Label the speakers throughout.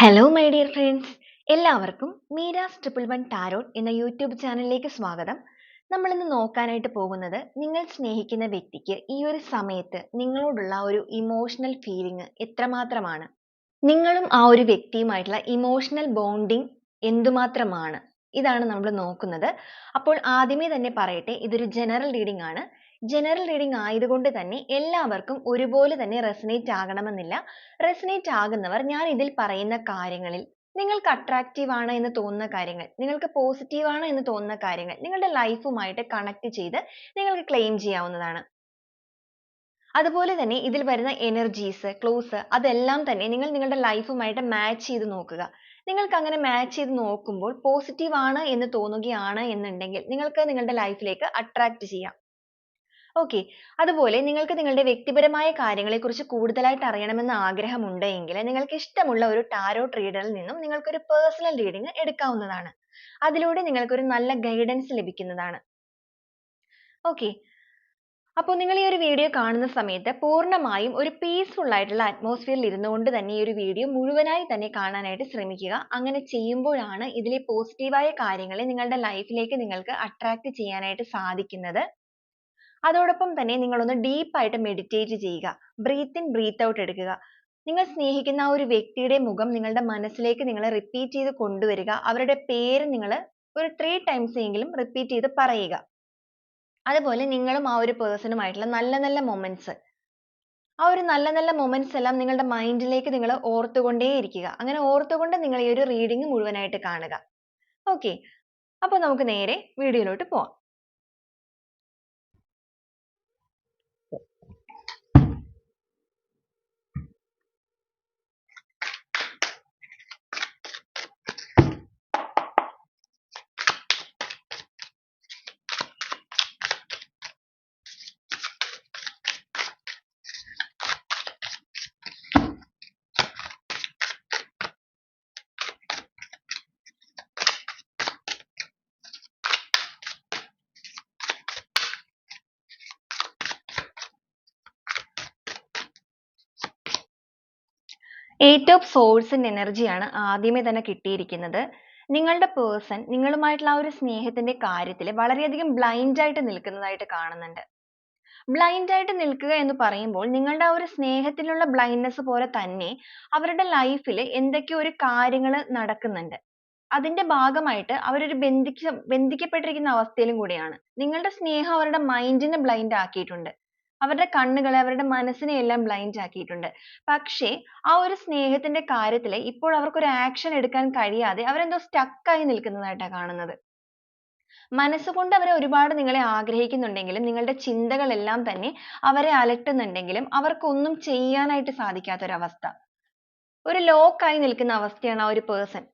Speaker 1: Hello my dear friends എല്ലാവർക്കും Meera's triple one tarot എന്ന YouTube ചാനലിലേക്ക് സ്വാഗതം. നമ്മൾ ഇന്ന് നോക്കാനായിട്ട് പോകുന്നത് നിങ്ങൾ സ്നേഹിക്കുന്ന വ്യക്തിക്ക് ഈ ഒരു സമയത്ത് നിങ്ങളോടുള്ള ഒരു ഇമോഷണൽ ഫീലിംഗ് എത്രമാത്രമാണ്? നിങ്ങളും ആ ഒരു വ്യക്തിയുമായിട്ടുള്ള ഇമോഷണൽ ബോണ്ടിങ് എന്തുമാത്രമാണ്? ഇതാണ് നമ്മൾ നോക്കുന്നത്. അപ്പോൾ ആദ്യമേ തന്നെ പറയട്ടെ ഇതൊരു ജനറൽ റീഡിംഗ് ആണ്. ജനറൽ റീഡിംഗ് ആയതുകൊണ്ട് തന്നെ എല്ലാവർക്കും ഒരുപോലെ തന്നെ റെസനേറ്റ് ആകണമെന്നില്ല. റെസനേറ്റ് ആകുന്നവർ ഞാൻ ഇതിൽ പറയുന്ന കാര്യങ്ങളിൽ നിങ്ങൾക്ക് അട്രാക്റ്റീവ് ആണ് എന്ന് തോന്നുന്ന കാര്യങ്ങൾ നിങ്ങൾക്ക് പോസിറ്റീവ് ആണ് എന്ന് തോന്നുന്ന കാര്യങ്ങൾ നിങ്ങളുടെ ലൈഫുമായിട്ട് കണക്ട് ചെയ്ത് നിങ്ങൾക്ക് ക്ലെയിം ചെയ്യാവുന്നതാണ്. അതുപോലെ തന്നെ ഇതിൽ വരുന്ന എനർജീസ് ക്ലോസ് അതെല്ലാം തന്നെ നിങ്ങൾ നിങ്ങളുടെ ലൈഫുമായിട്ട് മാച്ച് ചെയ്ത് നോക്കുക. നിങ്ങൾക്ക് അങ്ങനെ മാച്ച് ചെയ്ത് നോക്കുമ്പോൾ പോസിറ്റീവ് ആണ് എന്ന് തോന്നുകയാണ് എന്നുണ്ടെങ്കിൽ നിങ്ങൾക്ക് നിങ്ങളുടെ ലൈഫിലേക്ക് അട്രാക്ട് ചെയ്യാം. ഓക്കെ അതുപോലെ നിങ്ങൾക്ക് നിങ്ങളുടെ വ്യക്തിപരമായ കാര്യങ്ങളെ കുറിച്ച് കൂടുതലായിട്ട് അറിയണമെന്ന് ആഗ്രഹമുണ്ട് എങ്കിൽ നിങ്ങൾക്ക് ഇഷ്ടമുള്ള ഒരു ടാരോട്ട് റീഡറിൽ നിന്നും നിങ്ങൾക്ക് ഒരു പേഴ്സണൽ റീഡിംഗ് എടുക്കാവുന്നതാണ്. അതിലൂടെ നിങ്ങൾക്ക് ഒരു നല്ല ഗൈഡൻസ് ലഭിക്കുന്നതാണ്. ഓക്കെ അപ്പോൾ നിങ്ങൾ ഈ ഒരു വീഡിയോ കാണുന്ന സമയത്ത് പൂർണമായും ഒരു പീസ്ഫുൾ ആയിട്ടുള്ള അറ്റ്മോസ്ഫിയറിൽ ഇരുന്നുകൊണ്ട് തന്നെ ഈ ഒരു വീഡിയോ മുഴുവനായി തന്നെ കാണാനായിട്ട് ശ്രമിക്കുക. അങ്ങനെ ചെയ്യുമ്പോഴാണ് ഇതിലെ പോസിറ്റീവായ കാര്യങ്ങളെ നിങ്ങളുടെ ലൈഫിലേക്ക് നിങ്ങൾക്ക് അട്രാക്ട് ചെയ്യാനായിട്ട് സാധിക്കുന്നത്. അതോടൊപ്പം തന്നെ നിങ്ങളൊന്ന് ഡീപ്പായിട്ട് മെഡിറ്റേറ്റ് ചെയ്യുക. ബ്രീത്തിൻ ബ്രീത്ത് ഔട്ട് എടുക്കുക. നിങ്ങൾ സ്നേഹിക്കുന്ന ആ ഒരു വ്യക്തിയുടെ മുഖം നിങ്ങളുടെ മനസ്സിലേക്ക് നിങ്ങൾ റിപ്പീറ്റ് ചെയ്ത് കൊണ്ടുവരിക. അവരുടെ പേര് നിങ്ങൾ ഒരു ത്രീ ടൈംസ് എങ്കിലും റിപ്പീറ്റ് ചെയ്ത് പറയുക. അതുപോലെ നിങ്ങളും ആ ഒരു പേഴ്സണുമായിട്ടുള്ള നല്ല നല്ല മൊമെന്റ്സ് ആ ഒരു നല്ല നല്ല മൊമെന്റ്സ് എല്ലാം നിങ്ങളുടെ മൈൻഡിലേക്ക് നിങ്ങൾ ഓർത്തുകൊണ്ടേയിരിക്കുക അങ്ങനെ ഓർത്തുകൊണ്ട് നിങ്ങൾ ഈ ഒരു റീഡിങ് മുഴുവനായിട്ട് കാണുക. ഓക്കെ അപ്പോൾ നമുക്ക് നേരെ വീഡിയോയിലോട്ട് യിലോട്ട് പോവാം. Eight ഓഫ് swords എനർജിയാണ് ആദ്യമേ തന്നെ കിട്ടിയിരിക്കുന്നത്. നിങ്ങളുടെ പേഴ്സൺ നിങ്ങളുമായിട്ടുള്ള ആ ഒരു സ്നേഹത്തിന്റെ കാര്യത്തിൽ വളരെയധികം ബ്ലൈൻഡായിട്ട് നിൽക്കുന്നതായിട്ട് കാണുന്നുണ്ട്. ബ്ലൈൻഡായിട്ട് നിൽക്കുക എന്ന് പറയുമ്പോൾ നിങ്ങളുടെ ആ ഒരു സ്നേഹത്തിലുള്ള ബ്ലൈൻഡ്നെസ് പോലെ തന്നെ അവരുടെ ലൈഫിൽ എന്തൊക്കെ എന്തൊക്കെയോ ഒരു കാര്യങ്ങൾ നടക്കുന്നുണ്ട്. അതിന്റെ ഭാഗമായിട്ട് അവരൊരു ബന്ധിക്ക ബന്ധിക്കപ്പെട്ടിരിക്കുന്ന അവസ്ഥയിലും കൂടിയാണ്. നിങ്ങളുടെ സ്നേഹം അവരുടെ മൈൻഡിനെ ബ്ലൈൻഡ് ആക്കിയിട്ടുണ്ട്. അവരുടെ കണ്ണുകളെ അവരുടെ മനസ്സിനെ എല്ലാം ബ്ലൈൻഡ് ആക്കിയിട്ടുണ്ട്. പക്ഷേ ആ ഒരു സ്നേഹത്തിന്റെ കാര്യത്തിൽ ഇപ്പോൾ അവർക്ക് ഒരു action എടുക്കാൻ കഴിയാതെ അവരെന്തോ stuck ആയി നിൽക്കുന്നതായിട്ടാണ് കാണുന്നത്. മനസ്സുകൊണ്ട് അവർ ഒരുപാട് നിങ്ങളെ ആഗ്രഹിക്കുന്നുണ്ടെങ്കിലും നിങ്ങളുടെ ചിന്തകളെല്ലാം തന്നെ അവരെ അലട്ടുന്നുണ്ടെങ്കിലും അവർക്കൊന്നും ചെയ്യാനായിട്ട് സാധിക്കാത്ത ഒരു അവസ്ഥ ഒരു നിൽക്കുന്ന അവസ്ഥയാണ് ആ ഒരു പേഴ്സൺ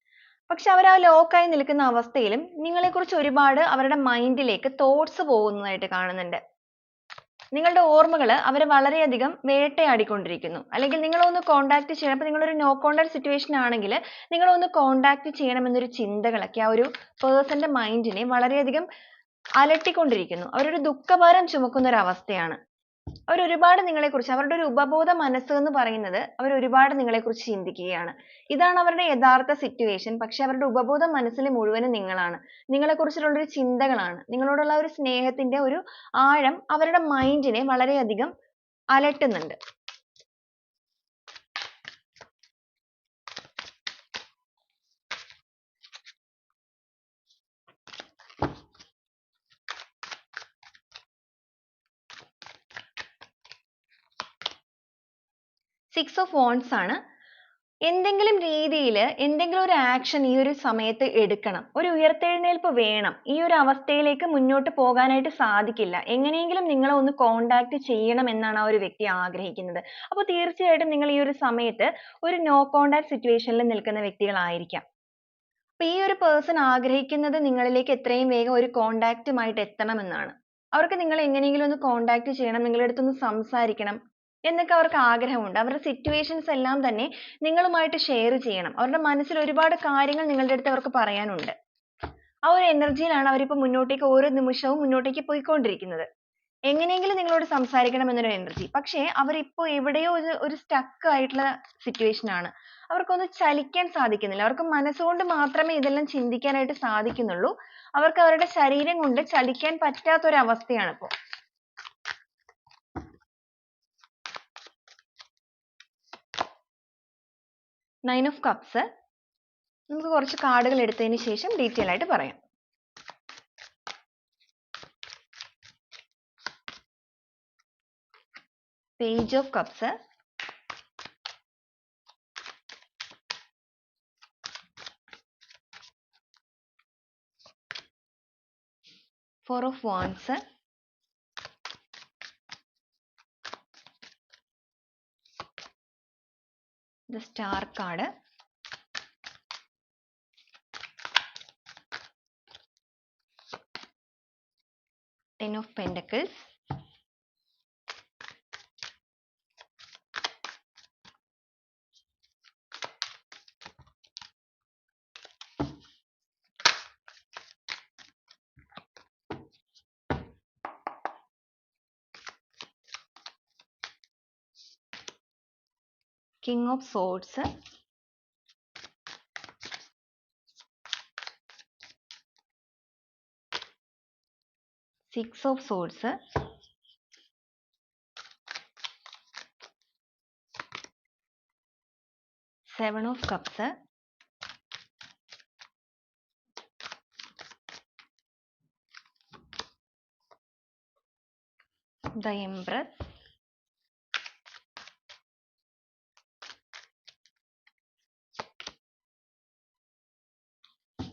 Speaker 1: പക്ഷെ അവർ ആ ആയി നിൽക്കുന്ന അവസ്ഥയിലും നിങ്ങളെക്കുറിച്ച് ഒരുപാട് അവരുടെ മൈൻഡിലേക്ക് തോട്ട്സ് പോകുന്നതായിട്ട് കാണുന്നുണ്ട്. നിങ്ങളുടെ ഓർമ്മകൾ അവരെ വളരെയധികം വേട്ടയാടിക്കൊണ്ടിരിക്കുന്നു. അല്ലെങ്കിൽ നിങ്ങളൊന്ന് കോണ്ടാക്ട് ചെയ്യണം. അപ്പോൾ നിങ്ങളൊരു നോ കോണ്ടാക്ട് സിറ്റുവേഷൻ ആണെങ്കിൽ നിങ്ങളൊന്ന് കോണ്ടാക്ട് ചെയ്യണമെന്നൊരു ചിന്തകളൊക്കെ ആ ഒരു പേഴ്സന്റെ മൈൻഡിനെ വളരെയധികം അലട്ടിക്കൊണ്ടിരിക്കുന്നു. അവരൊരു ദുഃഖഭാരം ചുമക്കുന്ന ഒരു അവസ്ഥയാണ് അവർ ഒരുപാട് നിങ്ങളെക്കുറിച്ച് അവരുടെ ഒരു ഉപബോധ മനസ്സ് എന്ന് പറയുന്നത് അവർ ഒരുപാട് നിങ്ങളെക്കുറിച്ച് ചിന്തിക്കുകയാണ്. ഇതാണ് അവരുടെ യഥാർത്ഥ സിറ്റുവേഷൻ പക്ഷെ അവരുടെ ഉപബോധ മനസ്സിൽ മുഴുവനും നിങ്ങളാണ്. നിങ്ങളെക്കുറിച്ചുള്ള ഒരു ചിന്തകളാണ്. നിങ്ങളോടുള്ള ഒരു സ്നേഹത്തിന്റെ ഒരു ആഴം അവരുടെ മൈൻഡിനെ വളരെയധികം അലട്ടുന്നുണ്ട്. Six ഓഫ് വോൺസ് ആണ്. എന്തെങ്കിലും രീതിയിൽ എന്തെങ്കിലും ഒരു ആക്ഷൻ ഈ ഒരു സമയത്ത് എടുക്കണം. ഒരു ഉയർത്തെഴുന്നേൽപ്പ് വേണം. ഈ ഒരു അവസ്ഥയിലേക്ക് മുന്നോട്ട് പോകാനായിട്ട് സാധിക്കില്ല. എങ്ങനെയെങ്കിലും നിങ്ങളെ ഒന്ന് കോണ്ടാക്ട് ചെയ്യണം എന്നാണ് ആ ഒരു വ്യക്തി ആഗ്രഹിക്കുന്നത്. അപ്പോൾ തീർച്ചയായിട്ടും നിങ്ങൾ ഈ ഒരു സമയത്ത് ഒരു നോ കോണ്ടാക്ട് സിറ്റുവേഷനിൽ നിൽക്കുന്ന വ്യക്തികളായിരിക്കാം. അപ്പോൾ ഈ ഒരു പേഴ്സൺ ആഗ്രഹിക്കുന്നത് നിങ്ങളിലേക്ക് എത്രയും വേഗം ഒരു കോണ്ടാക്റ്റുമായിട്ട് എത്തണമെന്നാണ് അവർക്ക് നിങ്ങൾ എങ്ങനെയെങ്കിലും ഒന്ന് കോണ്ടാക്ട് ചെയ്യണം. നിങ്ങളുടെ അടുത്തൊന്ന് സംസാരിക്കണം. എന്നൊക്കെ അവർക്ക് ആഗ്രഹമുണ്ട്. അവരുടെ സിറ്റുവേഷൻസ് എല്ലാം തന്നെ നിങ്ങളുമായിട്ട് ഷെയർ ചെയ്യണം. അവരുടെ മനസ്സിൽ ഒരുപാട് കാര്യങ്ങൾ നിങ്ങളുടെ അടുത്ത് അവർക്ക് പറയാനുണ്ട്. ആ ഒരു എനർജിയിലാണ് അവരിപ്പോൾ മുന്നോട്ടേക്ക് ഓരോ നിമിഷവും മുന്നോട്ടേക്ക് പോയിക്കൊണ്ടിരിക്കുന്നത്. എങ്ങനെയെങ്കിലും നിങ്ങളോട് സംസാരിക്കണം എന്നൊരു എനർജി പക്ഷേ അവരിപ്പോ എവിടെയോ ഒരു ഒരു സ്റ്റക്ക് ആയിട്ടുള്ള സിറ്റുവേഷൻ ആണ്. അവർക്കൊന്ന് ചലിക്കാൻ സാധിക്കുന്നില്ല. അവർക്ക് മനസ്സുകൊണ്ട് മാത്രമേ ഇതെല്ലാം ചിന്തിക്കാനായിട്ട് സാധിക്കുന്നുള്ളൂ. അവർക്ക് അവരുടെ ശരീരം കൊണ്ട് ചലിക്കാൻ പറ്റാത്തൊരവസ്ഥയാണ് ഒരു അവസ്ഥയാണ് ഓഫ് കപ്സ് നമുക്ക് കുറച്ച് കാർഡുകൾ എടുത്തതിന് ശേഷം ഡീറ്റെയിൽ ആയിട്ട് പറയാം. Page of cups four of wands The star card, ten of pentacles. King of swords. Six of swords. Seven of cups. The empress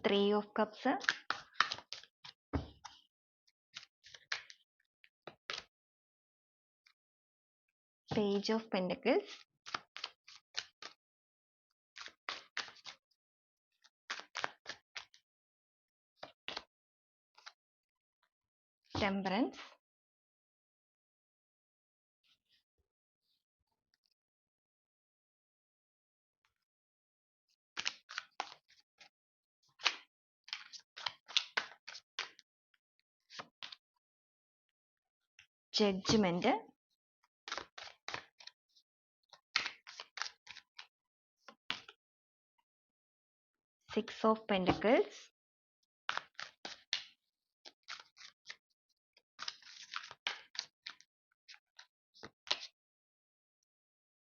Speaker 1: three of cups page of pentacles. Temperance judgment. Six of pentacles.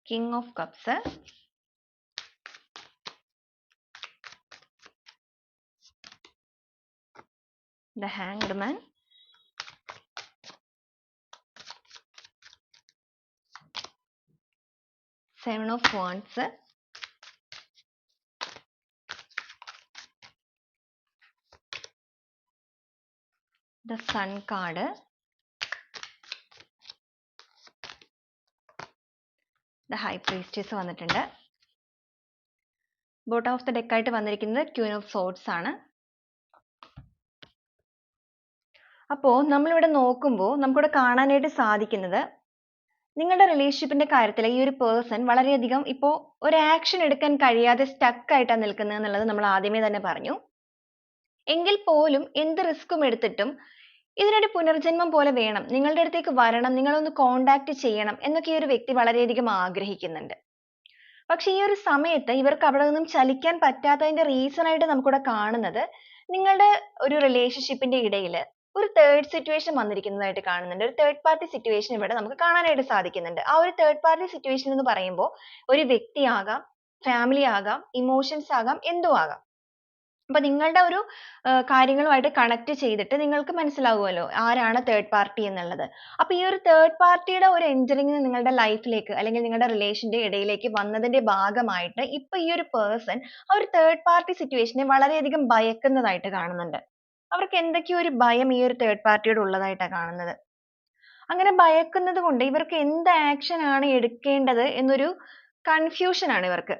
Speaker 1: King of cups. The hanged man seven of wands. The sun card. The high priestess വന്നിട്ടുണ്ട്. Bottom of the ഡെക്കായിട്ട് വന്നിരിക്കുന്നത് queen of swords ആണ്. അപ്പോൾ നമ്മളിവിടെ നോക്കുമ്പോൾ നമുക്കിവിടെ കാണാനായിട്ട് സാധിക്കുന്നത് നിങ്ങളുടെ റിലേഷൻഷിപ്പിന്റെ കാര്യത്തിൽ ഈ ഒരു പേഴ്സൺ വളരെയധികം ഇപ്പോൾ ഒരു ആക്ഷൻ എടുക്കാൻ കഴിയാതെ സ്റ്റക്ക് ആയിട്ടാണ് നിൽക്കുന്നത് എന്നുള്ളത് നമ്മൾ ആദ്യമേ തന്നെ പറഞ്ഞു. എങ്കിൽ പോലും എന്ത് റിസ്ക്കും എടുത്തിട്ടും ഇതിനൊരു പുനർജന്മം പോലെ വേണം. നിങ്ങളുടെ അടുത്തേക്ക് വരണം. നിങ്ങളൊന്ന് കോണ്ടാക്ട് ചെയ്യണം എന്നൊക്കെ ഈ ഒരു വ്യക്തി വളരെയധികം ആഗ്രഹിക്കുന്നുണ്ട്. പക്ഷെ ഈ ഒരു സമയത്ത് ഇവർക്ക് അവിടെ നിന്നും ചലിക്കാൻ പറ്റാത്തതിന്റെ റീസൺ ആയിട്ട് നമുക്കിവിടെ കാണുന്നത് നിങ്ങളുടെ ഒരു റിലേഷൻഷിപ്പിന്റെ ഇടയിൽ ഒരു തേർഡ് സിറ്റുവേഷൻ വന്നിരിക്കുന്നതായിട്ട് കാണുന്നുണ്ട്. ഒരു തേർഡ് പാർട്ടി സിറ്റുവേഷൻ ഇവിടെ നമുക്ക് കാണാനായിട്ട് സാധിക്കുന്നുണ്ട്. ആ ഒരു തേർഡ് പാർട്ടി സിറ്റുവേഷൻ എന്ന് പറയുമ്പോൾ ഒരു വ്യക്തിയാകാം ഫാമിലി ആകാം ഇമോഷൻസ് ആകാം എന്തും ആകാം. അപ്പൊ നിങ്ങളുടെ ഒരു കാര്യങ്ങളുമായിട്ട് കണക്ട് ചെയ്തിട്ട് നിങ്ങൾക്ക് മനസ്സിലാവുമല്ലോ ആരാണ് തേർഡ് പാർട്ടി എന്നുള്ളത്. അപ്പൊ ഈ ഒരു തേർഡ് പാർട്ടിയുടെ ഒരു എന്ററിങ് നിങ്ങളുടെ ലൈഫിലേക്ക് അല്ലെങ്കിൽ നിങ്ങളുടെ റിലേഷന്റെ ഇടയിലേക്ക് വന്നതിന്റെ ഭാഗമായിട്ട് ഇപ്പൊ ഈ ഒരു പേഴ്സൺ ആ ഒരു തേർഡ് പാർട്ടി സിറ്റുവേഷനെ വളരെയധികം ഭയക്കുന്നതായിട്ട് കാണുന്നുണ്ട്. അവർക്ക് എന്തൊക്കെയോ ഒരു ഭയം ഈ ഒരു തേർഡ് പാർട്ടിയോട് ഉള്ളതായിട്ടാണ് കാണുന്നത്. അങ്ങനെ ഭയക്കുന്നത് കൊണ്ട് ഇവർക്ക് എന്ത് ആക്ഷൻ ആണ് എടുക്കേണ്ടത് എന്നൊരു കൺഫ്യൂഷൻ ആണ് ഇവർക്ക്.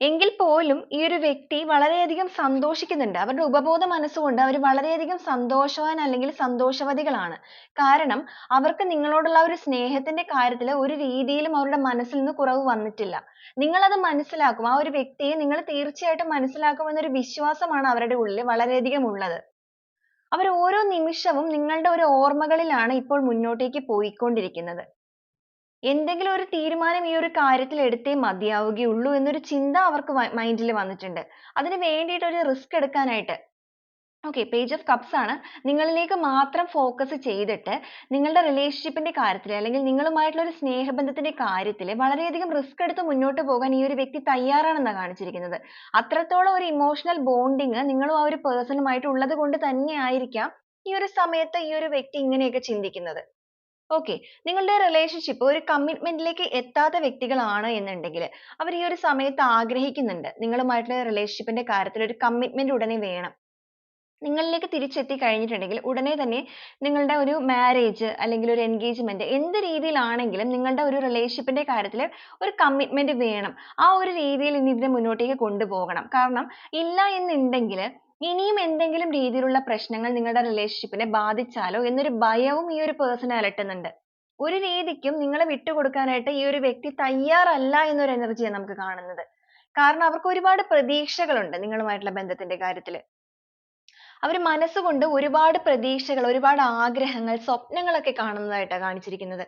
Speaker 1: എങ്കിൽ പോലും ഈ ഒരു വ്യക്തി വളരെയധികം സന്തോഷിക്കുന്നുണ്ട്. അവരുടെ ഉപബോധ മനസ്സുകൊണ്ട് അവർ വളരെയധികം സന്തോഷവാൻ അല്ലെങ്കിൽ സന്തോഷവതികളാണ്. കാരണം അവർക്ക് നിങ്ങളോടുള്ള ഒരു സ്നേഹത്തിന്റെ കാര്യത്തിൽ ഒരു രീതിയിലും അവരുടെ മനസ്സിൽ നിന്ന് കുറവ് വന്നിട്ടില്ല. നിങ്ങൾ അത് മനസ്സിലാക്കും. ആ ഒരു വ്യക്തിയെ നിങ്ങൾ തീർച്ചയായിട്ടും മനസ്സിലാക്കുമെന്നൊരു വിശ്വാസമാണ് അവരുടെ ഉള്ളിൽ വളരെയധികം ഉള്ളത്. അവർ ഓരോ നിമിഷവും നിങ്ങളുടെ ഒരു ഓർമ്മകളിലാണ് ഇപ്പോൾ മുന്നോട്ടേക്ക് പോയിക്കൊണ്ടിരിക്കുന്നത്. എന്തെങ്കിലും ഒരു തീരുമാനം ഈ ഒരു കാര്യത്തിൽ എടുത്തേ മതിയാവുകയുള്ളൂ എന്നൊരു ചിന്ത അവർക്ക് മൈൻഡിൽ വന്നിട്ടുണ്ട്. അതിന് വേണ്ടിയിട്ട് ഒരു റിസ്ക് എടുക്കാനായിട്ട്. ഓക്കെ പേജ് ഓഫ് കപ്സ് ആണ്. നിങ്ങളിലേക്ക് മാത്രം ഫോക്കസ് ചെയ്തിട്ട് നിങ്ങളുടെ റിലേഷൻഷിപ്പിന്റെ ന്റെ കാര്യത്തിൽ അല്ലെങ്കിൽ നിങ്ങളുമായിട്ടുള്ള ഒരു സ്നേഹബന്ധത്തിന്റെ കാര്യത്തിൽ വളരെയധികം റിസ്ക് എടുത്ത് മുന്നോട്ട് പോകാൻ ഈ ഒരു വ്യക്തി തയ്യാറാണെന്നാണ് കാണിച്ചിരിക്കുന്നത്. അത്രത്തോളം ഒരു ഇമോഷണൽ ബോണ്ടിങ് നിങ്ങളും ആ ഒരു പേഴ്സണുമായിട്ട് മായിട്ട് ഉള്ളത് കൊണ്ട് തന്നെ ആയിരിക്കാം ഈ ഒരു സമയത്ത് ഈ ഒരു വ്യക്തി ഇങ്ങനെയൊക്കെ ചിന്തിക്കുന്നത്. Okay. നിങ്ങളുടെ റിലേഷൻഷിപ്പ് ഒരു commitment ലേക്ക് എത്താത്ത വ്യക്തികളാണ് എന്നുണ്ടെങ്കിൽ അവർ ഈ ഒരു സമയത്ത് ആഗ്രഹിക്കുന്നുണ്ട്. നിങ്ങളുമായിട്ടുള്ള relationship ന്റെ കാര്യത്തിൽ ഒരു commitment ഉടനെ വേണം. നിങ്ങളിലേക്ക് തിരിച്ചെത്തി കഴിഞ്ഞിട്ടുണ്ടെങ്കിൽ ഉടനെ തന്നെ നിങ്ങളുടെ ഒരു marriage അല്ലെങ്കിൽ ഒരു engagement എന്ത് രീതിയിലാണെങ്കിലും നിങ്ങളുടെ ഒരു relationship ന്റെ കാര്യത്തിൽ ഒരു commitment വേണം. ആ ഒരു രീതിയിൽ ഇനി ഇതിനെ മുന്നോട്ടേക്ക് കൊണ്ടുപോകണം. കാരണം ഇല്ല എന്നുണ്ടെങ്കിൽ ഇനിയും എന്തെങ്കിലും രീതിയിലുള്ള പ്രശ്നങ്ങൾ നിങ്ങളുടെ റിലേഷൻഷിപ്പിനെ ബാധിച്ചാലോ എന്നൊരു ഭയവും ഈ ഒരു നെ അലട്ടുന്നുണ്ട്. ഒരു രീതിക്കും നിങ്ങളെ വിട്ടുകൊടുക്കാനായിട്ട് ഈ ഒരു വ്യക്തി തയ്യാറല്ല എന്നൊരു energy യാണ് നമുക്ക് കാണുന്നത്. കാരണം അവർക്ക് ഒരുപാട് പ്രതീക്ഷകളുണ്ട് നിങ്ങളുമായിട്ടുള്ള ബന്ധത്തിന്റെ കാര്യത്തിൽ. അവർ മനസ്സുകൊണ്ട് ഒരുപാട് പ്രതീക്ഷകൾ ഒരുപാട് ആഗ്രഹങ്ങൾ സ്വപ്നങ്ങളൊക്കെ കാണുന്നതായിട്ടാണ് കാണിച്ചിരിക്കുന്നത്.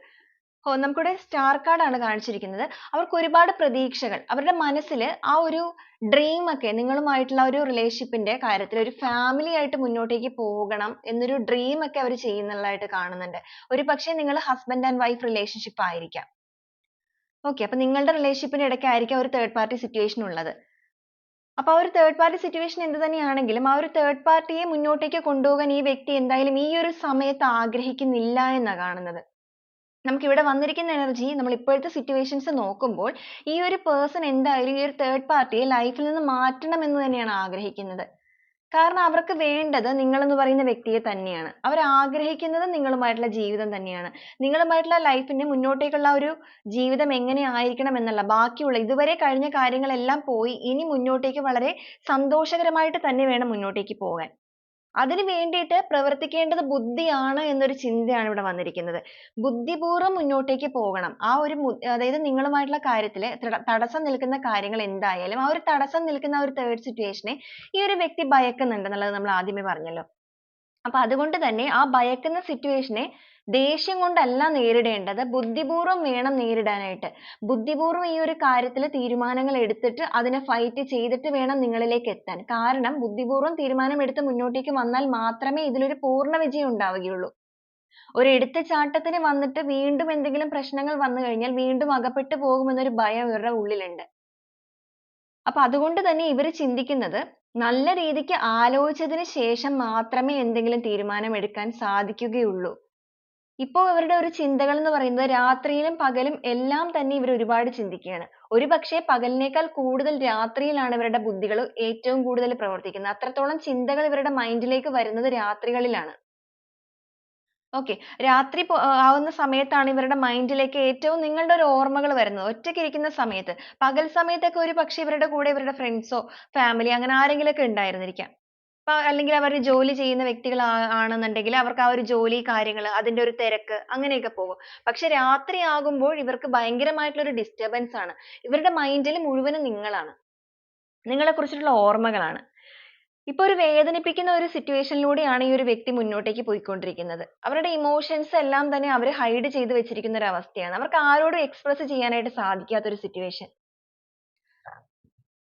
Speaker 1: നമുക്കിവിടെ സ്റ്റാർ കാർഡ് ആണ് കാണിച്ചിരിക്കുന്നത്. അവർക്ക് ഒരുപാട് പ്രതീക്ഷകൾ. അവരുടെ മനസ്സിൽ ആ ഒരു dream ഒക്കെ നിങ്ങളുമായിട്ടുള്ള ഒരു relationship ന്റെ കാര്യത്തിൽ ഒരു family ആയിട്ട് മുന്നോട്ടേക്ക് പോകണം എന്നൊരു dream ഒക്കെ അവർ ചെയ്യുന്നതായിട്ട് കാണുന്നുണ്ട്. ഒരുപക്ഷേ നിങ്ങൾ ഹസ്ബൻഡ് ആൻഡ് വൈഫ് റിലേഷൻഷിപ്പ് ആയിരിക്കാം. Okay അപ്പോൾ നിങ്ങളുടെ റിലേഷൻഷിപ്പിന്റെ ഇടയ്ക്ക് ആയിരിക്കാം ഒരു third party situation ഉള്ളത്. അപ്പോൾ ആ ഒരു third party situation എന്ത് തന്നെയാണെങ്കിലും ആ ഒരു third party മുന്നോട്ടേക്ക് കൊണ്ടുപോകാൻ ഈ വ്യക്തി എന്തായാലും ഈ ഒരു സമയത്ത് ആഗ്രഹിക്കുന്നില്ല എന്നാണ് കാണുന്നത്. നമുക്ക് ഇവിടെ വന്നിരിക്കുന്ന എനർജി നമ്മൾ ഇപ്പോഴത്തെ സിറ്റുവേഷൻസ് നോക്കുമ്പോൾ ഈ ഒരു പേഴ്സൺ എന്തായാലും ഈ ഒരു തേർഡ് പാർട്ടിയെ ലൈഫിൽ നിന്ന് മാറ്റണം എന്ന് തന്നെയാണ് ആഗ്രഹിക്കുന്നത്. കാരണം അവർക്ക് വേണ്ടത് നിങ്ങൾ എന്ന് പറയുന്ന വ്യക്തിയെ തന്നെയാണ്. അവർ ആഗ്രഹിക്കുന്നത് നിങ്ങളുമായിട്ടുള്ള ജീവിതം തന്നെയാണ്. നിങ്ങളുമായിട്ടുള്ള ലൈഫിന്റെ മുന്നോട്ടേക്കുള്ള ഒരു ജീവിതം എങ്ങനെ ആയിരിക്കണം എന്നുള്ള ബാക്കിയുള്ള ഇതുവരെ കഴിഞ്ഞ കാര്യങ്ങളെല്ലാം പോയി ഇനി മുന്നോട്ടേക്ക് വളരെ സന്തോഷകരമായിട്ട് തന്നെ വേണം മുന്നോട്ടേക്ക് പോകാൻ. അതിന് വേണ്ടിയിട്ട് പ്രവർത്തിക്കേണ്ടത് ബുദ്ധിയാണ് എന്നൊരു ചിന്തയാണ് ഇവിടെ വന്നിരിക്കുന്നത്. ബുദ്ധിപൂർവം മുന്നോട്ടേക്ക് പോകണം. ആ ഒരു അതായത് നിങ്ങളുമായിട്ടുള്ള കാര്യത്തിൽ തടസ്സം നിൽക്കുന്ന കാര്യങ്ങൾ എന്തായാലും ആ ഒരു തടസ്സം നിൽക്കുന്ന ഒരു തേർഡ് സിറ്റുവേഷനെ ഈ ഒരു വ്യക്തി ഭയക്കുന്നുണ്ട് എന്നുള്ളത് നമ്മൾ ആദ്യമേ പറഞ്ഞല്ലോ. അപ്പൊ അതുകൊണ്ട് തന്നെ ആ ഭയക്കുന്ന സിറ്റുവേഷനെ ദേഷ്യം കൊണ്ടല്ല നേരിടേണ്ടത്. ബുദ്ധിപൂർവം വേണം നേരിടാനായിട്ട്. ബുദ്ധിപൂർവം ഈ ഒരു കാര്യത്തിൽ തീരുമാനങ്ങൾ എടുത്തിട്ട് അതിനെ ഫൈറ്റ് ചെയ്തിട്ട് വേണം നിങ്ങളിലേക്ക് എത്താൻ. കാരണം ബുദ്ധിപൂർവം തീരുമാനം എടുത്ത് മുന്നോട്ടേക്ക് വന്നാൽ മാത്രമേ ഇതിലൊരു പൂർണ വിജയം ഉണ്ടാവുകയുള്ളൂ. ഒരു എടുത്ത ചാട്ടത്തിന് വന്നിട്ട് വീണ്ടും എന്തെങ്കിലും പ്രശ്നങ്ങൾ വന്നു കഴിഞ്ഞാൽ വീണ്ടും അകപ്പെട്ടു പോകുമെന്നൊരു ഭയം ഇവരുടെ ഉള്ളിലുണ്ട്. അപ്പൊ അതുകൊണ്ട് തന്നെ ഇവർ ചിന്തിക്കുന്നത് നല്ല രീതിക്ക് ആലോചിച്ചതിന് ശേഷം മാത്രമേ എന്തെങ്കിലും തീരുമാനം എടുക്കാൻ സാധിക്കുകയുള്ളൂ. ഇപ്പോൾ ഇവരുടെ ഒരു ചിന്തകൾ എന്ന് പറയുന്നത് രാത്രിയിലും പകലും എല്ലാം തന്നെ ഇവർ ഒരുപാട് ചിന്തിക്കുകയാണ്. ഒരുപക്ഷേ പകലിനേക്കാൾ കൂടുതൽ രാത്രിയിലാണ് ഇവരുടെ ബുദ്ധികൾ ഏറ്റവും കൂടുതൽ പ്രവർത്തിക്കുന്നത്. അത്രത്തോളം ചിന്തകൾ ഇവരുടെ മൈൻഡിലേക്ക് ലേക്ക് വരുന്നത് രാത്രികളിലാണ്. okay രാത്രി ആവുന്ന സമയത്താണ് ഇവരുടെ മൈൻഡിലേക്ക് ലേക്ക് ഏറ്റവും നിങ്ങളുടെ ഒരു ഓർമ്മകൾ വരുന്നത്. ഒറ്റയ്ക്ക് ഇരിക്കുന്ന സമയത്ത്. പകൽ സമയത്തൊക്കെ ഒരുപക്ഷേ ഇവരുടെ കൂടെ ഇവരുടെ ഫ്രണ്ട്സോ ഫാമിലി അങ്ങനെ ആരെങ്കിലും ഒക്കെ ഉണ്ടായിരുന്നിരിക്കാം. അപ്പൊ അല്ലെങ്കിൽ അവർ ജോലി ചെയ്യുന്ന വ്യക്തികൾ ആണെന്നുണ്ടെങ്കിൽ അവർക്ക് ആ ഒരു ജോലി കാര്യങ്ങൾ അതിന്റെ ഒരു തിരക്ക് അങ്ങനെയൊക്കെ പോകും. പക്ഷെ രാത്രി ആകുമ്പോൾ ഇവർക്ക് ഭയങ്കരമായിട്ടുള്ള ഒരു disturbance ആണ്. ഇവരുടെ mind ൽ മുഴുവനും നിങ്ങളാണ്. നിങ്ങളെ കുറിച്ചിട്ടുള്ള ഓർമ്മകളാണ്. ഇപ്പൊ ഒരു വേദനിപ്പിക്കുന്ന ഒരു situation ലൂടെയാണ് ഈ ഒരു വ്യക്തി മുന്നോട്ടേക്ക് പോയിക്കൊണ്ടിരിക്കുന്നത്. അവരുടെ emotions എല്ലാം തന്നെ അവർ hide ചെയ്ത് വെച്ചിരിക്കുന്ന ഒരു അവസ്ഥയാണ്. അവർക്ക് ആരോടും express ചെയ്യാനായിട്ട് സാധിക്കാത്ത ഒരു situation.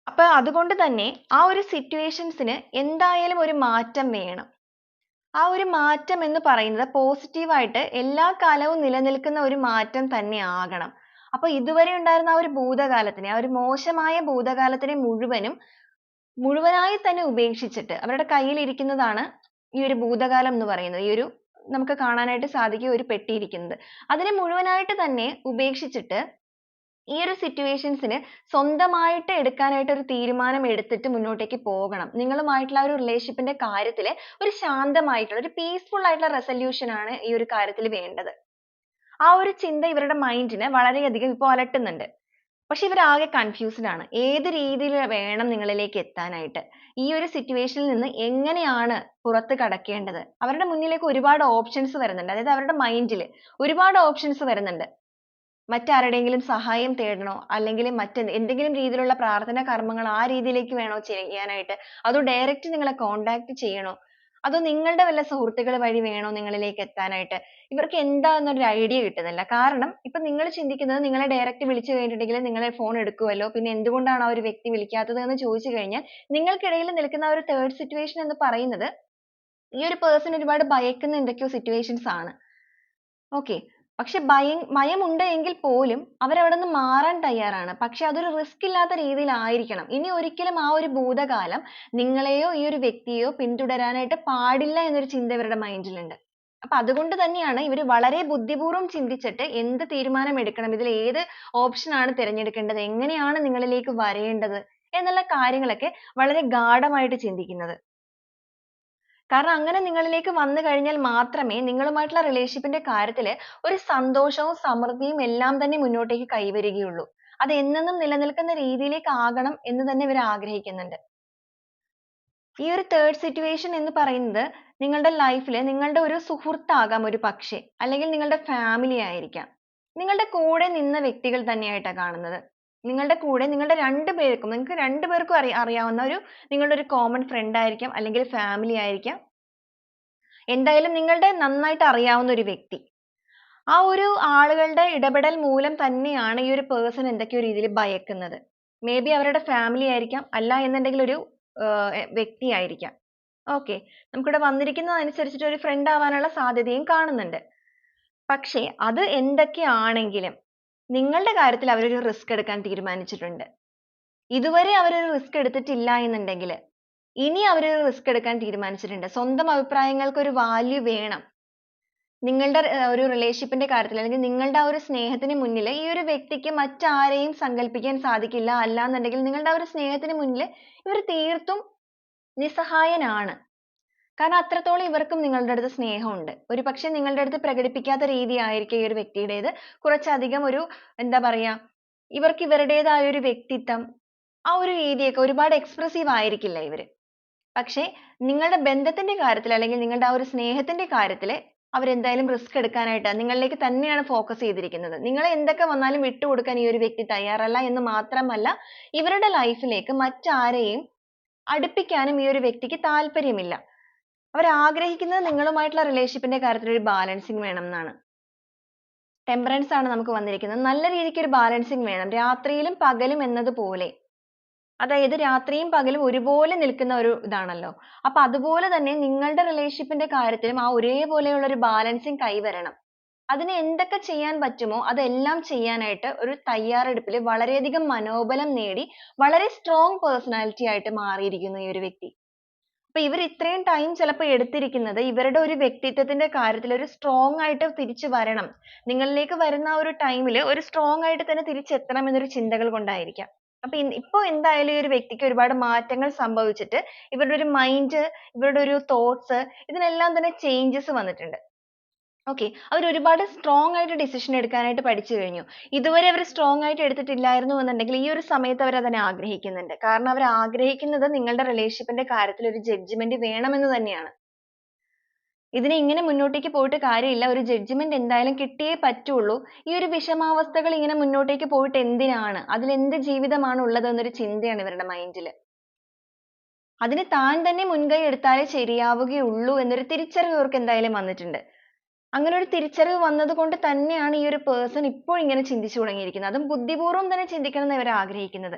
Speaker 1: അപ്പൊ അതുകൊണ്ട് തന്നെ ആ ഒരു സിറ്റുവേഷൻസിന് എന്തായാലും ഒരു മാറ്റം വേണം. ആ ഒരു മാറ്റം എന്ന് പറയുന്നത് പോസിറ്റീവായിട്ട് എല്ലാ കാലവും നിലനിൽക്കുന്ന ഒരു മാറ്റം തന്നെ ആകണം. അപ്പൊ ഇതുവരെ ഉണ്ടായിരുന്ന ആ ഒരു ഭൂതകാലത്തിനെ ആ ഒരു മോശമായ ഭൂതകാലത്തിനെ മുഴുവനും മുഴുവനായി തന്നെ ഉപേക്ഷിച്ചിട്ട് അവരുടെ കയ്യിൽ ഇരിക്കുന്നതാണ് ഈ ഒരു ഭൂതകാലം എന്ന് പറയുന്നത്. ഈ ഒരു നമുക്ക് കാണാനായിട്ട് സാധിക്കുക ഒരു പെട്ടിയിരിക്കുന്നത്. അതിനെ മുഴുവനായിട്ട് തന്നെ ഉപേക്ഷിച്ചിട്ട് ഈ ഒരു situations ന് സ്വന്തമായിട്ട് എടുക്കാനായിട്ട് ഒരു തീരുമാനം എടുത്തിട്ട് മുന്നോട്ടേക്ക് പോകണം. നിങ്ങളുമായിട്ടുള്ള ഒരു റിലേഷൻഷിപ്പിന്റെ ന്റെ കാര്യത്തിൽ ഒരു ശാന്തമായിട്ടുള്ള ഒരു peaceful ആയിട്ടുള്ള resolution ആണ് ഈ ഒരു കാര്യത്തിൽ വേണ്ടത്. ആ ഒരു ചിന്ത ഇവരുടെ mind നെ വളരെയധികം ഇപ്പോൾ അലട്ടുന്നുണ്ട്. പക്ഷെ ഇവർ ആകെ ആണ്. ഏത് രീതിയിൽ വേണം നിങ്ങളിലേക്ക് എത്താനായിട്ട്? ഈ ഒരു situation ൽ നിന്ന് എങ്ങനെയാണ് പുറത്ത് കടക്കേണ്ടത്? അവരുടെ മുന്നിലേക്ക് ഒരുപാട് ഓപ്ഷൻസ് വരുന്നുണ്ട്. അതായത് അവരുടെ മൈൻഡിൽ ഒരുപാട് ഓപ്ഷൻസ് വരുന്നുണ്ട്. മറ്റാരുടെയെങ്കിലും സഹായം തേടണോ? അല്ലെങ്കിൽ മറ്റ് എന്തെങ്കിലും രീതിയിലുള്ള പ്രാർത്ഥന കർമ്മങ്ങൾ ആ രീതിയിലേക്ക് വേണോ ചെയ്യാനായിട്ട്? അതോ ഡയറക്റ്റ് നിങ്ങളെ contact ചെയ്യണോ? അതോ നിങ്ങളുടെ വല്ല സുഹൃത്തുക്കൾ വഴി വേണോ നിങ്ങളിലേക്ക് എത്താനായിട്ട്? ഇവർക്ക് എന്താന്നൊരു ഐഡിയ കിട്ടുന്നില്ല. കാരണം ഇപ്പൊ നിങ്ങൾ ചിന്തിക്കുന്നത് നിങ്ങളെ ഡയറക്റ്റ് വിളിച്ചു കഴിഞ്ഞിട്ടുണ്ടെങ്കിൽ നിങ്ങളെ ഫോൺ എടുക്കുമല്ലോ പിന്നെ എന്തുകൊണ്ടാണ് ആ ഒരു വ്യക്തി വിളിക്കാത്തത് എന്ന് ചോദിച്ചു കഴിഞ്ഞാൽ നിങ്ങൾക്കിടയിൽ നിൽക്കുന്ന ഒരു തേർഡ് സിറ്റുവേഷൻ എന്ന് പറയുന്നത് ഈ ഒരു പേഴ്സൺ ഒരുപാട് ഭയക്കുന്ന എന്തൊക്കെയോ സിറ്റുവേഷൻസ് ആണ്. ഓക്കെ പക്ഷെ ഭയം ഭയമുണ്ട് എങ്കിൽ പോലും അവരവിടെ നിന്ന് മാറാൻ തയ്യാറാണ്. പക്ഷെ അതൊരു റിസ്ക് ഇല്ലാത്ത രീതിയിലായിരിക്കണം. ഇനി ഒരിക്കലും ആ ഒരു ഭൂതകാലം നിങ്ങളെയോ ഈ ഒരു വ്യക്തിയെയോ പിന്തുടരാനായിട്ട് പാടില്ല എന്നൊരു ചിന്ത ഇവരുടെ മൈൻഡിലുണ്ട്. അപ്പൊ അതുകൊണ്ട് തന്നെയാണ് ഇവർ വളരെ ബുദ്ധിപൂർവം ചിന്തിച്ചിട്ട് എന്ത് തീരുമാനം എടുക്കണം ഇതിൽ ഏത് ഓപ്ഷൻ ആണ് തിരഞ്ഞെടുക്കേണ്ടത് എങ്ങനെയാണ് നിങ്ങളിലേക്ക് വരേണ്ടത് എന്നുള്ള കാര്യങ്ങളൊക്കെ വളരെ ഗാഢമായിട്ട് ചിന്തിക്കുന്നത്. കാരണം അങ്ങനെ നിങ്ങളിലേക്ക് വന്നു കഴിഞ്ഞാൽ മാത്രമേ നിങ്ങളുമായിട്ടുള്ള റിലേഷൻഷിപ്പിന്റെ കാര്യത്തിൽ ഒരു സന്തോഷവും സമൃദ്ധിയും എല്ലാം തന്നെ മുന്നോട്ടേക്ക് കൈവരികയുള്ളൂ. അത് എന്നെന്നും നിലനിൽക്കുന്ന രീതിയിലേക്ക് ആകണം എന്ന് തന്നെ ഇവർ ആഗ്രഹിക്കുന്നുണ്ട്. ഈ ഒരു തേർഡ് സിറ്റുവേഷൻ എന്ന് പറയുന്നത് നിങ്ങളുടെ ലൈഫിൽ നിങ്ങളുടെ ഒരു സുഹൃത്താകാം ഒരു പക്ഷേ അല്ലെങ്കിൽ നിങ്ങളുടെ ഫാമിലി ആയിരിക്കാം. നിങ്ങളുടെ കൂടെ നിന്ന വ്യക്തികൾ തന്നെയായിട്ടാണ് കാണുന്നത്. നിങ്ങളുടെ കൂടെ നിങ്ങളുടെ രണ്ട് പേർക്കും നിങ്ങൾക്ക് രണ്ട് പേർക്കും അറിയ അറിയാവുന്ന ഒരു നിങ്ങളുടെ ഒരു കോമൺ ഫ്രണ്ട് ആയിരിക്കാം അല്ലെങ്കിൽ ഫാമിലി ആയിരിക്കാം. എന്തായാലും നിങ്ങളുടെ നന്നായിട്ട് അറിയാവുന്ന ഒരു വ്യക്തി. ആ ഒരു ആളുകളുടെ ഇടപെടൽ മൂലം തന്നെയാണ് ഈ ഒരു പേഴ്സൺ എന്തൊക്കെയോ രീതിയിൽ ഭയക്കുന്നത്. മേ ബി അവരുടെ ഫാമിലി ആയിരിക്കാം അല്ല എന്നുണ്ടെങ്കിൽ ഒരു വ്യക്തി ആയിരിക്കാം. ഓക്കെ നമുക്കിവിടെ വന്നിരിക്കുന്നതനുസരിച്ചിട്ട് ഒരു ഫ്രണ്ട് ആവാനുള്ള സാധ്യതയും കാണുന്നുണ്ട്. പക്ഷേ അത് എന്തൊക്കെയാണെങ്കിലും നിങ്ങളുടെ കാര്യത്തിൽ അവരൊരു റിസ്ക് എടുക്കാൻ തീരുമാനിച്ചിട്ടുണ്ട്. ഇതുവരെ അവരൊരു റിസ്ക് എടുത്തിട്ടില്ല എന്നുണ്ടെങ്കിൽ ഇനി അവരൊരു റിസ്ക് എടുക്കാൻ തീരുമാനിച്ചിട്ടുണ്ട്. സ്വന്തം അഭിപ്രായങ്ങൾക്ക് ഒരു വാല്യൂ വേണം. നിങ്ങളുടെ ഒരു റിലേഷൻഷിപ്പിന്റെ ന്റെ കാര്യത്തിൽ അല്ലെങ്കിൽ നിങ്ങളുടെ ആ ഒരു സ്നേഹത്തിന് മുന്നിൽ ഈ ഒരു വ്യക്തിക്ക് മറ്റാരെയും സങ്കല്പിക്കാൻ സാധിക്കില്ല അല്ല എന്നുണ്ടെങ്കിൽ നിങ്ങളുടെ ആ ഒരു സ്നേഹത്തിന് മുന്നിൽ ഇവർ തീർത്തും നിസ്സഹായനാണ്. കാരണം അത്രത്തോളം ഇവർക്കും നിങ്ങളുടെ അടുത്ത് സ്നേഹമുണ്ട്. ഒരു പക്ഷെ നിങ്ങളുടെ അടുത്ത് പ്രകടിപ്പിക്കാത്ത രീതി ആയിരിക്കും ഈ ഒരു വ്യക്തിയുടേത്. കുറച്ചധികം ഒരു എന്താ പറയാ ഇവർക്ക് ഇവരുടേതായ ഒരു വ്യക്തിത്വം ആ ഒരു രീതിയൊക്കെ ഒരുപാട് എക്സ്പ്രസീവ് ആയിരിക്കില്ല ഇവർ. പക്ഷേ നിങ്ങളുടെ ബന്ധത്തിന്റെ കാര്യത്തിൽ അല്ലെങ്കിൽ നിങ്ങളുടെ ആ ഒരു സ്നേഹത്തിന്റെ കാര്യത്തിൽ അവരെന്തായാലും റിസ്ക് എടുക്കാനായിട്ട് നിങ്ങളിലേക്ക് തന്നെയാണ് ഫോക്കസ് ചെയ്തിരിക്കുന്നത്. നിങ്ങൾ എന്തൊക്കെ വന്നാലും വിട്ടുകൊടുക്കാൻ ഈ ഒരു വ്യക്തി തയ്യാറല്ല എന്ന് മാത്രമല്ല ഇവരുടെ ലൈഫിലേക്ക് ലേക്ക് മറ്റാരെയും അടുപ്പിക്കാനും ഈ ഒരു വ്യക്തിക്ക് താല്പര്യമില്ല. അവർ ആഗ്രഹിക്കുന്നത് നിങ്ങളുമായിട്ടുള്ള റിലേഷൻഷിപ്പിന്റെ കാര്യത്തിൽ ഒരു ബാലൻസിങ് വേണം എന്നാണ് ടെമ്പറൻസ് ആണ് നമുക്ക് വന്നിരിക്കുന്നത്. നല്ല രീതിക്ക് ഒരു ബാലൻസിങ് വേണം. രാത്രിയിലും പകലും എന്നതുപോലെ അതായത് രാത്രിയും പകലും ഒരുപോലെ നിൽക്കുന്ന ഒരു ഇതാണല്ലോ. അപ്പൊ അതുപോലെ തന്നെ നിങ്ങളുടെ റിലേഷൻഷിപ്പിന്റെ കാര്യത്തിലും ആ ഒരേപോലെയുള്ള ഒരു ബാലൻസിങ് കൈവരണം. അതിന് എന്തൊക്കെ ചെയ്യാൻ പറ്റുമോ അതെല്ലാം ചെയ്യാനായിട്ട് ഒരു തയ്യാറെടുപ്പിൽ വളരെയധികം മനോബലം നേടി വളരെ സ്ട്രോങ് പേഴ്സണാലിറ്റി ആയിട്ട് മാറിയിരിക്കുന്നു ഈ ഒരു വ്യക്തി. അപ്പൊ ഇവർ ഇത്രയും ടൈം ചിലപ്പോൾ എടുത്തിരിക്കുന്നത് ഇവരുടെ ഒരു വ്യക്തിത്വത്തിന്റെ കാര്യത്തിൽ ഒരു സ്ട്രോങ് ആയിട്ട് തിരിച്ചു വരണം. നിങ്ങളിലേക്ക് വരുന്ന ആ ഒരു ടൈമിൽ ഒരു സ്ട്രോങ് ആയിട്ട് തന്നെ തിരിച്ചെത്തണം എന്നൊരു ചിന്തകൾ കൊണ്ടായിരിക്കാം. അപ്പൊ ഇപ്പൊ എന്തായാലും ഈ ഒരു വ്യക്തിക്ക് ഒരുപാട് മാറ്റങ്ങൾ സംഭവിച്ചിട്ട് ഇവരുടെ ഒരു മൈൻഡ് ഇവരുടെ ഒരു തോട്ട്സ് ഇതിനെല്ലാം തന്നെ ചേഞ്ചസ് വന്നിട്ടുണ്ട്. Okay. അവർ ഒരുപാട് സ്ട്രോങ് ആയിട്ട് ഡിസിഷൻ എടുക്കാനായിട്ട് പഠിച്ചു കഴിഞ്ഞു. ഇതുവരെ അവർ സ്ട്രോങ് ആയിട്ട് എടുത്തിട്ടില്ലായിരുന്നു എന്നുണ്ടെങ്കിൽ ഈ ഒരു സമയത്ത് അവർ അതിനെ ആഗ്രഹിക്കുന്നുണ്ട്. കാരണം അവർ ആഗ്രഹിക്കുന്നത് നിങ്ങളുടെ റിലേഷൻഷിപ്പിന്റെ കാര്യത്തിൽ ഒരു ജഡ്ജ്മെന്റ് വേണമെന്ന് തന്നെയാണ്. ഇതിനെ ഇങ്ങനെ മുന്നോട്ടേക്ക് പോയിട്ട് കാര്യമില്ല. ഒരു ജഡ്ജ്മെന്റ് എന്തായാലും കിട്ടിയേ പറ്റുള്ളൂ. ഈ ഒരു വിഷമാവസ്ഥകൾ ഇങ്ങനെ മുന്നോട്ടേക്ക് പോയിട്ട് എന്തിനാണ്? അതിൽ എന്ത് ജീവിതമാണ് ഉള്ളത് എന്നൊരു ചിന്തയാണ് ഇവരുടെ മൈൻഡിൽ അതിന് താൻ തന്നെ മുൻകൈ എടുത്താലേ ശരിയാവുകയുള്ളൂ എന്നൊരു തിരിച്ചറിവ് ഇവർക്ക് എന്തായാലും വന്നിട്ടുണ്ട്. അങ്ങനെ ഒരു തിരിച്ചറിവ് വന്നത് കൊണ്ട് തന്നെയാണ് ഈ ഒരു പേഴ്സൺ ഇപ്പോൾ ഇങ്ങനെ ചിന്തിച്ചു തുടങ്ങിയിരിക്കുന്നത്. അതും ബുദ്ധിപൂർവം തന്നെ ചിന്തിക്കണം എന്ന് ഇവർ ആഗ്രഹിക്കുന്നത്.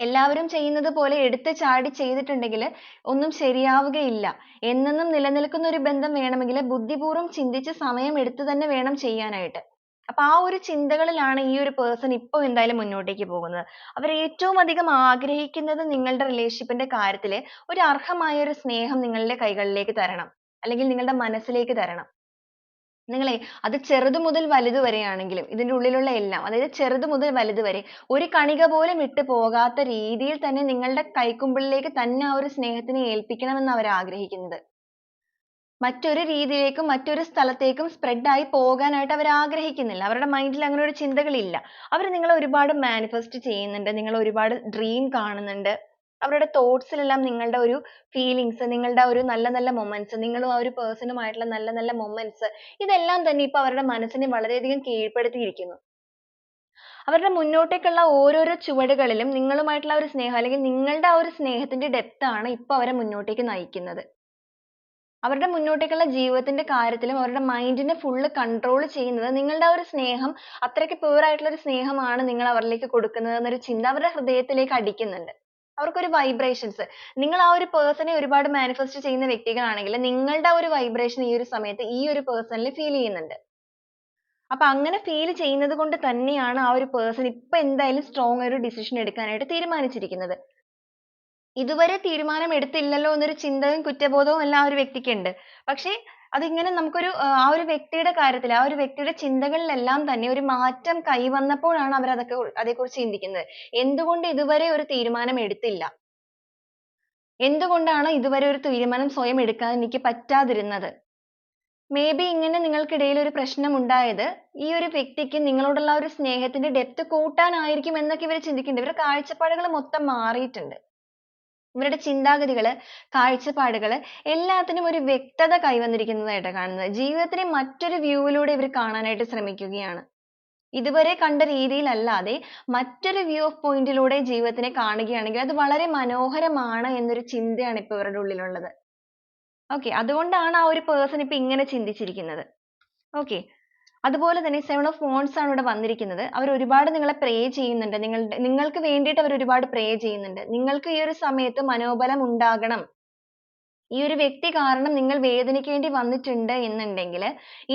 Speaker 1: എല്ലാവരും ചെയ്യുന്നത് പോലെ എടുത്ത് ചാടി ചെയ്തിട്ടുണ്ടെങ്കിൽ ഒന്നും ശരിയാവുകയില്ല. എന്നെന്നും നിലനിൽക്കുന്ന ഒരു ബന്ധം വേണമെങ്കിൽ ബുദ്ധിപൂർവം ചിന്തിച്ച് സമയം എടുത്തു തന്നെ വേണം ചെയ്യാനായിട്ട്. അപ്പൊ ആ ഒരു ചിന്തകളിലാണ് ഈ ഒരു പേഴ്സൺ ഇപ്പോൾ എന്തായാലും മുന്നോട്ടേക്ക് പോകുന്നത്. അവർ ഏറ്റവും അധികം ആഗ്രഹിക്കുന്നത് നിങ്ങളുടെ റിലേഷൻഷിപ്പിന്റെ ന്റെ കാര്യത്തിൽ ഒരു അർഹമായ ഒരു സ്നേഹം നിങ്ങളുടെ കൈകളിലേക്ക് തരണം. അല്ലെങ്കിൽ നിങ്ങളുടെ മനസ്സിലേക്ക് തരണം. നിങ്ങളെ അത് ചെറുത് മുതൽ വലുത് വരെയാണെങ്കിലും ഇതിന്റെ ഉള്ളിലുള്ള എല്ലാം അതായത് ചെറുത് മുതൽ വലുത് വരെ ഒരു കണിക പോലും ഇട്ട് പോകാത്ത രീതിയിൽ തന്നെ നിങ്ങളുടെ കൈക്കുമ്പിളിലേക്ക് തന്നെ ആ ഒരു സ്നേഹത്തിനെ ഏൽപ്പിക്കണമെന്ന് അവർ ആഗ്രഹിക്കുന്നത്. മറ്റൊരു രീതിയിലേക്കും മറ്റൊരു സ്ഥലത്തേക്കും spread ആയി പോകാനായിട്ട് അവർ ആഗ്രഹിക്കുന്നില്ല. അവരുടെ മൈൻഡിൽ അങ്ങനെ ഒരു ചിന്തകളില്ല. അവർ നിങ്ങളെ ഒരുപാട് മാനിഫെസ്റ്റ് ചെയ്യുന്നുണ്ട് നിങ്ങൾ ഒരുപാട് dream കാണുന്നുണ്ട്. അവരുടെ thoughts നിങ്ങളുടെ ഒരു feelings നിങ്ങളുടെ ഒരു നല്ല നല്ല moments നിങ്ങളും ആ ഒരു person ആയിട്ടുള്ള നല്ല നല്ല moments ഇതെല്ലാം തന്നെ ഇപ്പൊ അവരുടെ മനസ്സിനെ വളരെയധികം കീഴ്പ്പെടുത്തിയിരിക്കുന്നു. അവരുടെ മുന്നോട്ടേക്കുള്ള ഓരോരോ ചുവടുകളിലും നിങ്ങളുമായിട്ടുള്ള ആ ഒരു സ്നേഹം അല്ലെങ്കിൽ നിങ്ങളുടെ ആ ഒരു സ്നേഹത്തിന്റെ depth ആണ് ഇപ്പൊ അവരെ മുന്നോട്ടേക്ക് നയിക്കുന്നത്. അവരുടെ മുന്നോട്ടേക്കുള്ള ജീവിതത്തിന്റെ കാര്യത്തിലും അവരുടെ മൈൻഡിനെ ഫുള്ള് കൺട്രോൾ ചെയ്യുന്നത് നിങ്ങളുടെ ആ ഒരു സ്നേഹം അത്രയ്ക്ക് പ്യുവർ ആയിട്ടുള്ള ഒരു സ്നേഹമാണ് നിങ്ങൾ അവരിലേക്ക് കൊടുക്കുന്നത് എന്നൊരു ചിന്ത അവരുടെ ഹൃദയത്തിലേക്ക് അടിക്കുന്നുണ്ട്. അവർക്കൊരു വൈബ്രേഷൻസ് നിങ്ങൾ ആ ഒരു പേഴ്സണെ ഒരുപാട് മാനിഫെസ്റ്റ് ചെയ്യുന്ന വ്യക്തികളാണെങ്കിൽ നിങ്ങളുടെ ആ ഒരു വൈബ്രേഷൻ ഈ ഒരു സമയത്ത് ഈ ഒരു പേഴ്സണിൽ ഫീൽ ചെയ്യുന്നുണ്ട്. അപ്പൊ അങ്ങനെ ഫീൽ ചെയ്യുന്നത് കൊണ്ട് തന്നെയാണ് ആ ഒരു പേഴ്സൺ ഇപ്പൊ എന്തായാലും സ്ട്രോങ് ഒരു ഡിസിഷൻ എടുക്കാനായിട്ട് തീരുമാനിച്ചിരിക്കുന്നത്. ഇതുവരെ തീരുമാനം എടുത്തില്ലല്ലോ എന്നൊരു ചിന്തയും കുറ്റബോധവും എല്ലാം ആ ഒരു വ്യക്തിക്ക് ഉണ്ട്. പക്ഷേ അതിങ്ങനെ നമുക്കൊരു ആ ഒരു വ്യക്തിയുടെ കാര്യത്തിൽ ആ ഒരു വ്യക്തിയുടെ ചിന്തകളിലെല്ലാം തന്നെ ഒരു മാറ്റം കൈവന്നപ്പോഴാണ് അവർ അതൊക്കെ അതേക്കുറിച്ച് ചിന്തിക്കുന്നത്. എന്തുകൊണ്ട് ഇതുവരെ ഒരു തീരുമാനം എടുത്തില്ല? എന്തുകൊണ്ടാണ് ഇതുവരെ ഒരു തീരുമാനം സ്വയം എടുക്കാൻ എനിക്ക് പറ്റാതിരുന്നത്? മേ ബി ഇങ്ങനെ നിങ്ങൾക്കിടയിൽ ഒരു പ്രശ്നം ഉണ്ടായത് ഈ ഒരു വ്യക്തിക്ക് നിങ്ങളോടുള്ള ആ ഒരു സ്നേഹത്തിന്റെ ഡെപ്ത് കൂട്ടാനായിരിക്കും എന്നൊക്കെ ഇവർ ചിന്തിക്കുന്നുണ്ട്. ഇവരുടെ കാഴ്ചപ്പാടുകൾ മൊത്തം മാറിയിട്ടുണ്ട്. ഇവരുടെ ചിന്താഗതികൾ കാഴ്ചപ്പാടുകൾ എല്ലാത്തിനും ഒരു വ്യക്തത കൈവന്നിരിക്കുന്നതായിട്ട് കാണുന്നത്. ജീവിതത്തിനെ മറ്റൊരു view ലൂടെ ഇവർ കാണാനായിട്ട് ശ്രമിക്കുകയാണ്. ഇതുവരെ കണ്ട രീതിയിലല്ലാതെ മറ്റൊരു വ്യൂ ഓഫ് പോയിന്റിലൂടെ ജീവിതത്തിനെ കാണുകയാണെങ്കിൽ അത് വളരെ മനോഹരമാണ് എന്നൊരു ചിന്തയാണ് ഇപ്പൊ ഇവരുടെ ഉള്ളിലുള്ളത്. okay അതുകൊണ്ടാണ് ആ ഒരു പേഴ്സൺ ഇപ്പൊ ഇങ്ങനെ ചിന്തിച്ചിരിക്കുന്നത്. okay അതുപോലെ തന്നെ സെവൻ ഓഫ് ഫോൺസ് ആണ് ഇവിടെ വന്നിരിക്കുന്നത്. അവർ ഒരുപാട് നിങ്ങളെ പ്രേ ചെയ്യുന്നുണ്ട്. നിങ്ങളുടെ നിങ്ങൾക്ക് വേണ്ടിയിട്ട് അവർ ഒരുപാട് പ്രേ ചെയ്യുന്നുണ്ട്. നിങ്ങൾക്ക് ഈ ഒരു സമയത്ത് മനോബലം ഉണ്ടാകണം. ഈ ഒരു വ്യക്തി കാരണം നിങ്ങൾ വേദനിക്കേണ്ടി വന്നിട്ടുണ്ട് എന്നുണ്ടെങ്കിൽ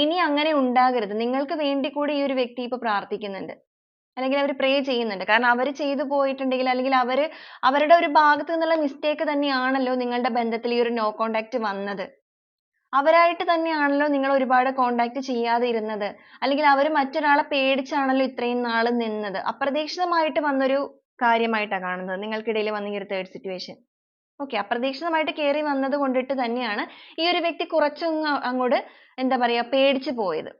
Speaker 1: ഇനി അങ്ങനെ ഉണ്ടാകരുത്. നിങ്ങൾക്ക് വേണ്ടി കൂടി ഈ ഒരു വ്യക്തി ഇപ്പൊ പ്രാർത്ഥിക്കുന്നുണ്ട്. അല്ലെങ്കിൽ അവർ പ്രേ ചെയ്യുന്നുണ്ട്. കാരണം അവർ ചെയ്തു പോയിട്ടുണ്ടെങ്കിൽ അല്ലെങ്കിൽ അവർ അവരുടെ ഒരു ഭാഗത്തു നിന്നുള്ള മിസ്റ്റേക്ക് തന്നെയാണല്ലോ നിങ്ങളുടെ ബന്ധത്തിൽ ഈ ഒരു നോ കോണ്ടാക്ട് വന്നത്. അവരായിട്ട് തന്നെയാണല്ലോ നിങ്ങൾ ഒരുപാട് കോണ്ടാക്ട് ചെയ്യാതെ ഇരുന്നത് അല്ലെങ്കിൽ അവർ മറ്റൊരാളെ പേടിച്ചാണല്ലോ ഇത്രയും നാൾ നിന്നത്. അപ്രതീക്ഷിതമായിട്ട് വന്നൊരു കാര്യമായിട്ടാണ് കാണുന്നത്. നിങ്ങൾക്കിടയിൽ വന്ന ഈ ഒരു തേർഡ് സിറ്റുവേഷൻ ഓക്കെ അപ്രതീക്ഷിതമായിട്ട് കയറി വന്നത് കൊണ്ടിട്ട് തന്നെയാണ് ഈ ഒരു വ്യക്തി കുറച്ചൊന്ന് അങ്ങോട്ട് എന്താ പറയുക പേടിച്ചു പോയത്.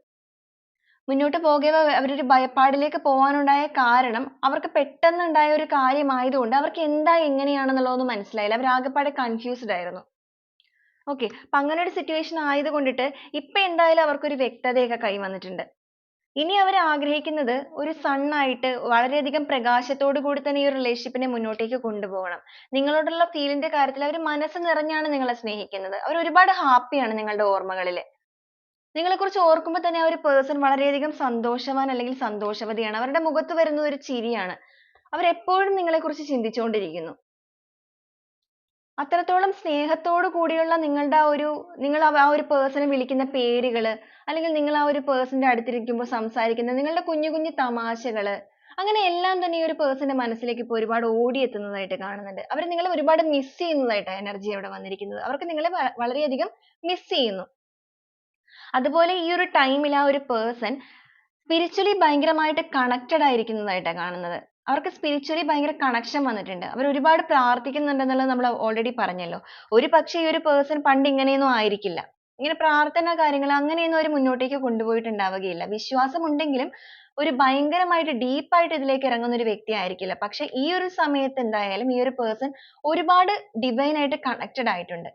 Speaker 1: മുന്നോട്ട് പോകേവ അവരൊരു ഭയപ്പാടിലേക്ക് പോകാനുണ്ടായ കാരണം അവർക്ക് പെട്ടെന്നുണ്ടായ ഒരു കാര്യമായതുകൊണ്ട് അവർക്ക് എന്താ എങ്ങനെയാണെന്നുള്ളതൊന്നും മനസ്സിലായില്ല. അവർ ആകെപ്പാടെ കൺഫ്യൂസ്ഡ് ആയിരുന്നു. Okay. അപ്പൊ അങ്ങനെ ഒരു situation ആയതുകൊണ്ടിട്ട് ഇപ്പൊ എന്തായാലും അവർക്കൊരു വ്യക്തതയൊക്കെ കൈവന്നിട്ടുണ്ട് ഇനി അവർ ആഗ്രഹിക്കുന്നത് ഒരു sun ആയിട്ട് വളരെയധികം പ്രകാശത്തോടു കൂടി തന്നെ ഈ ഒരു മുന്നോട്ടേക്ക് കൊണ്ടുപോകണം. നിങ്ങളോടുള്ള feel ന്റെ കാര്യത്തിൽ അവർ മനസ്സ് നിറഞ്ഞാണ് നിങ്ങളെ സ്നേഹിക്കുന്നത്. അവർ ഒരുപാട് happy ആണ് നിങ്ങളുടെ ഓർമ്മകളിൽ. നിങ്ങളെക്കുറിച്ച് ഓർക്കുമ്പോൾ തന്നെ ആ ഒരു person വളരെയധികം സന്തോഷവാൻ അല്ലെങ്കിൽ സന്തോഷവതിയാണ്. അവരുടെ മുഖത്ത് വരുന്ന ഒരു ചിരിയാണ്. അവർ എപ്പോഴും നിങ്ങളെക്കുറിച്ച് ചിന്തിച്ചുകൊണ്ടിരിക്കുന്നു അത്രത്തോളം സ്നേഹത്തോടു കൂടിയുള്ള നിങ്ങളുടെ ആ ഒരു നിങ്ങൾ ആ ഒരു നെ വിളിക്കുന്ന പേരുകൾ അല്ലെങ്കിൽ നിങ്ങൾ ആ ഒരു person ന്റെ അടുത്തിരിക്കുമ്പോൾ സംസാരിക്കുന്ന നിങ്ങളുടെ കുഞ്ഞു കുഞ്ഞു തമാശകൾ അങ്ങനെ എല്ലാം തന്നെ ഈ ഒരു പേഴ്സന്റെ ന്റെ മനസ്സിലേക്ക് ഇപ്പോൾ ഒരുപാട് ഓടിയെത്തുന്നതായിട്ട് കാണുന്നുണ്ട്. അവർ നിങ്ങളെ ഒരുപാട് miss ചെയ്യുന്നതായിട്ടാണ് എനർജി അവിടെ വന്നിരിക്കുന്നത്. അവർക്ക് നിങ്ങളെ വളരെ miss ചെയ്യുന്നു. അതുപോലെ ഈ ഒരു ടൈമിൽ ആ ഒരു പേഴ്സൺ സ്പിരിച്വലി ഭയങ്കരമായിട്ട് കണക്റ്റഡ് ആയിരിക്കുന്നതായിട്ടാണ് കാണുന്നത്. അവർക്ക് സ്പിരിച്വലി ഭയങ്കര കണക്ഷൻ വന്നിട്ടുണ്ട്. അവർ ഒരുപാട് പ്രാർത്ഥിക്കുന്നുണ്ടെന്നുള്ളത് നമ്മൾ ഓൾറെഡി പറഞ്ഞല്ലോ. ഒരു പക്ഷേ ഈ ഒരു പേഴ്സൺ പണ്ട് ഇങ്ങനെയൊന്നും ആയിരിക്കില്ല. ഇങ്ങനെ പ്രാർത്ഥന കാര്യങ്ങൾ അങ്ങനെയൊന്നും അവർ മുന്നോട്ടേക്ക് കൊണ്ടുപോയിട്ടുണ്ടാവുകയില്ല. വിശ്വാസം ഉണ്ടെങ്കിലും ഒരു ഭയങ്കരമായിട്ട് deep ആയിട്ട് ഇതിലേക്ക് ഇറങ്ങുന്ന ഒരു വ്യക്തി ആയിരിക്കില്ല. പക്ഷെ ഈ ഒരു സമയത്ത് എന്തായാലും ഈ ഒരു പേഴ്സൺ ഒരുപാട് divine ആയിട്ട് ആയിട്ടുണ്ട്.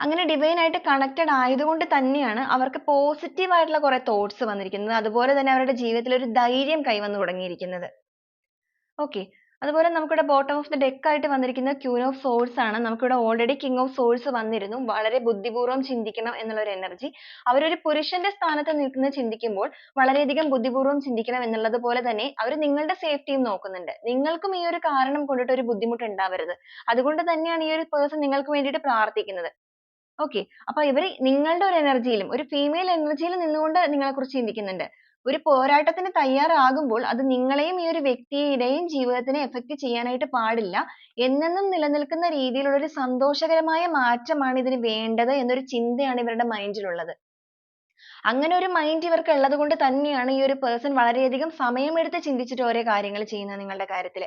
Speaker 1: അങ്ങനെ ഡിവൈൻ ആയിട്ട് കണക്റ്റഡ് ആയതുകൊണ്ട് തന്നെയാണ് അവർക്ക് പോസിറ്റീവ് ആയിട്ടുള്ള കുറെ തോട്ട്സ് വന്നിരിക്കുന്നത്. അതുപോലെ തന്നെ അവരുടെ ജീവിതത്തിൽ ഒരു ധൈര്യം കൈവന്നു തുടങ്ങിയിരിക്കുന്നത്. ഓക്കെ അതുപോലെ നമുക്കിവിടെ ബോട്ടം ഓഫ് ദി ഡെക്ക് ആയിട്ട് വന്നിരിക്കുന്ന ക്യൂൻ ഓഫ് സോൾസ് ആണ്. നമുക്കിവിടെ ഓൾറെഡി കിങ് ഓഫ് സോൾസ് വന്നിരുന്നു. വളരെ ബുദ്ധിപൂർവം ചിന്തിക്കണം എന്നുള്ള ഒരു എനർജി അവരൊരു പുരുഷന്റെ സ്ഥാനത്ത് നിൽക്കുന്ന ചിന്തിക്കുമ്പോൾ വളരെയധികം ബുദ്ധിപൂർവം ചിന്തിക്കണം എന്നുള്ളത് പോലെ തന്നെ അവർ നിങ്ങളുടെ സേഫ്റ്റിയും നോക്കുന്നുണ്ട്. നിങ്ങൾക്കും ഈ ഒരു കാരണം കൊണ്ടിട്ട് ഒരു ബുദ്ധിമുട്ട് ഉണ്ടാവരുത് അതുകൊണ്ട് തന്നെയാണ് ഈ ഒരു പേഴ്സൺ നിങ്ങൾക്ക് വേണ്ടിയിട്ട് പ്രാർത്ഥിക്കുന്നത്. Okay. അപ്പൊ ഇവർ നിങ്ങളുടെ ഒരു എനർജിയിലും ഒരു ഫീമെയിൽ എനർജിയിൽ നിന്നുകൊണ്ട് നിങ്ങളെ കുറിച്ച് ചിന്തിക്കുന്നുണ്ട്. ഒരു പോരാട്ടത്തിന് തയ്യാറാകുമ്പോൾ അത് നിങ്ങളെയും ഈ ഒരു വ്യക്തിയുടെയും ജീവിതത്തിനെ എഫക്ട് ചെയ്യാനായിട്ട് പാടില്ല. എന്നെന്നും നിലനിൽക്കുന്ന രീതിയിലുള്ള ഒരു സന്തോഷകരമായ മാറ്റമാണ് ഇതിന് വേണ്ടത് എന്നൊരു ചിന്തയാണ് ഇവരുടെ ൽ ഉള്ളത് അങ്ങനെ ഒരു മൈൻഡ് ഇവർക്ക് ഉള്ളത് കൊണ്ട് തന്നെയാണ് ഈ ഒരു person വളരെയധികം സമയമെടുത്ത് ചിന്തിച്ചിട്ട് ഓരോ കാര്യങ്ങൾ ചെയ്യുന്നത് നിങ്ങളുടെ കാര്യത്തിൽ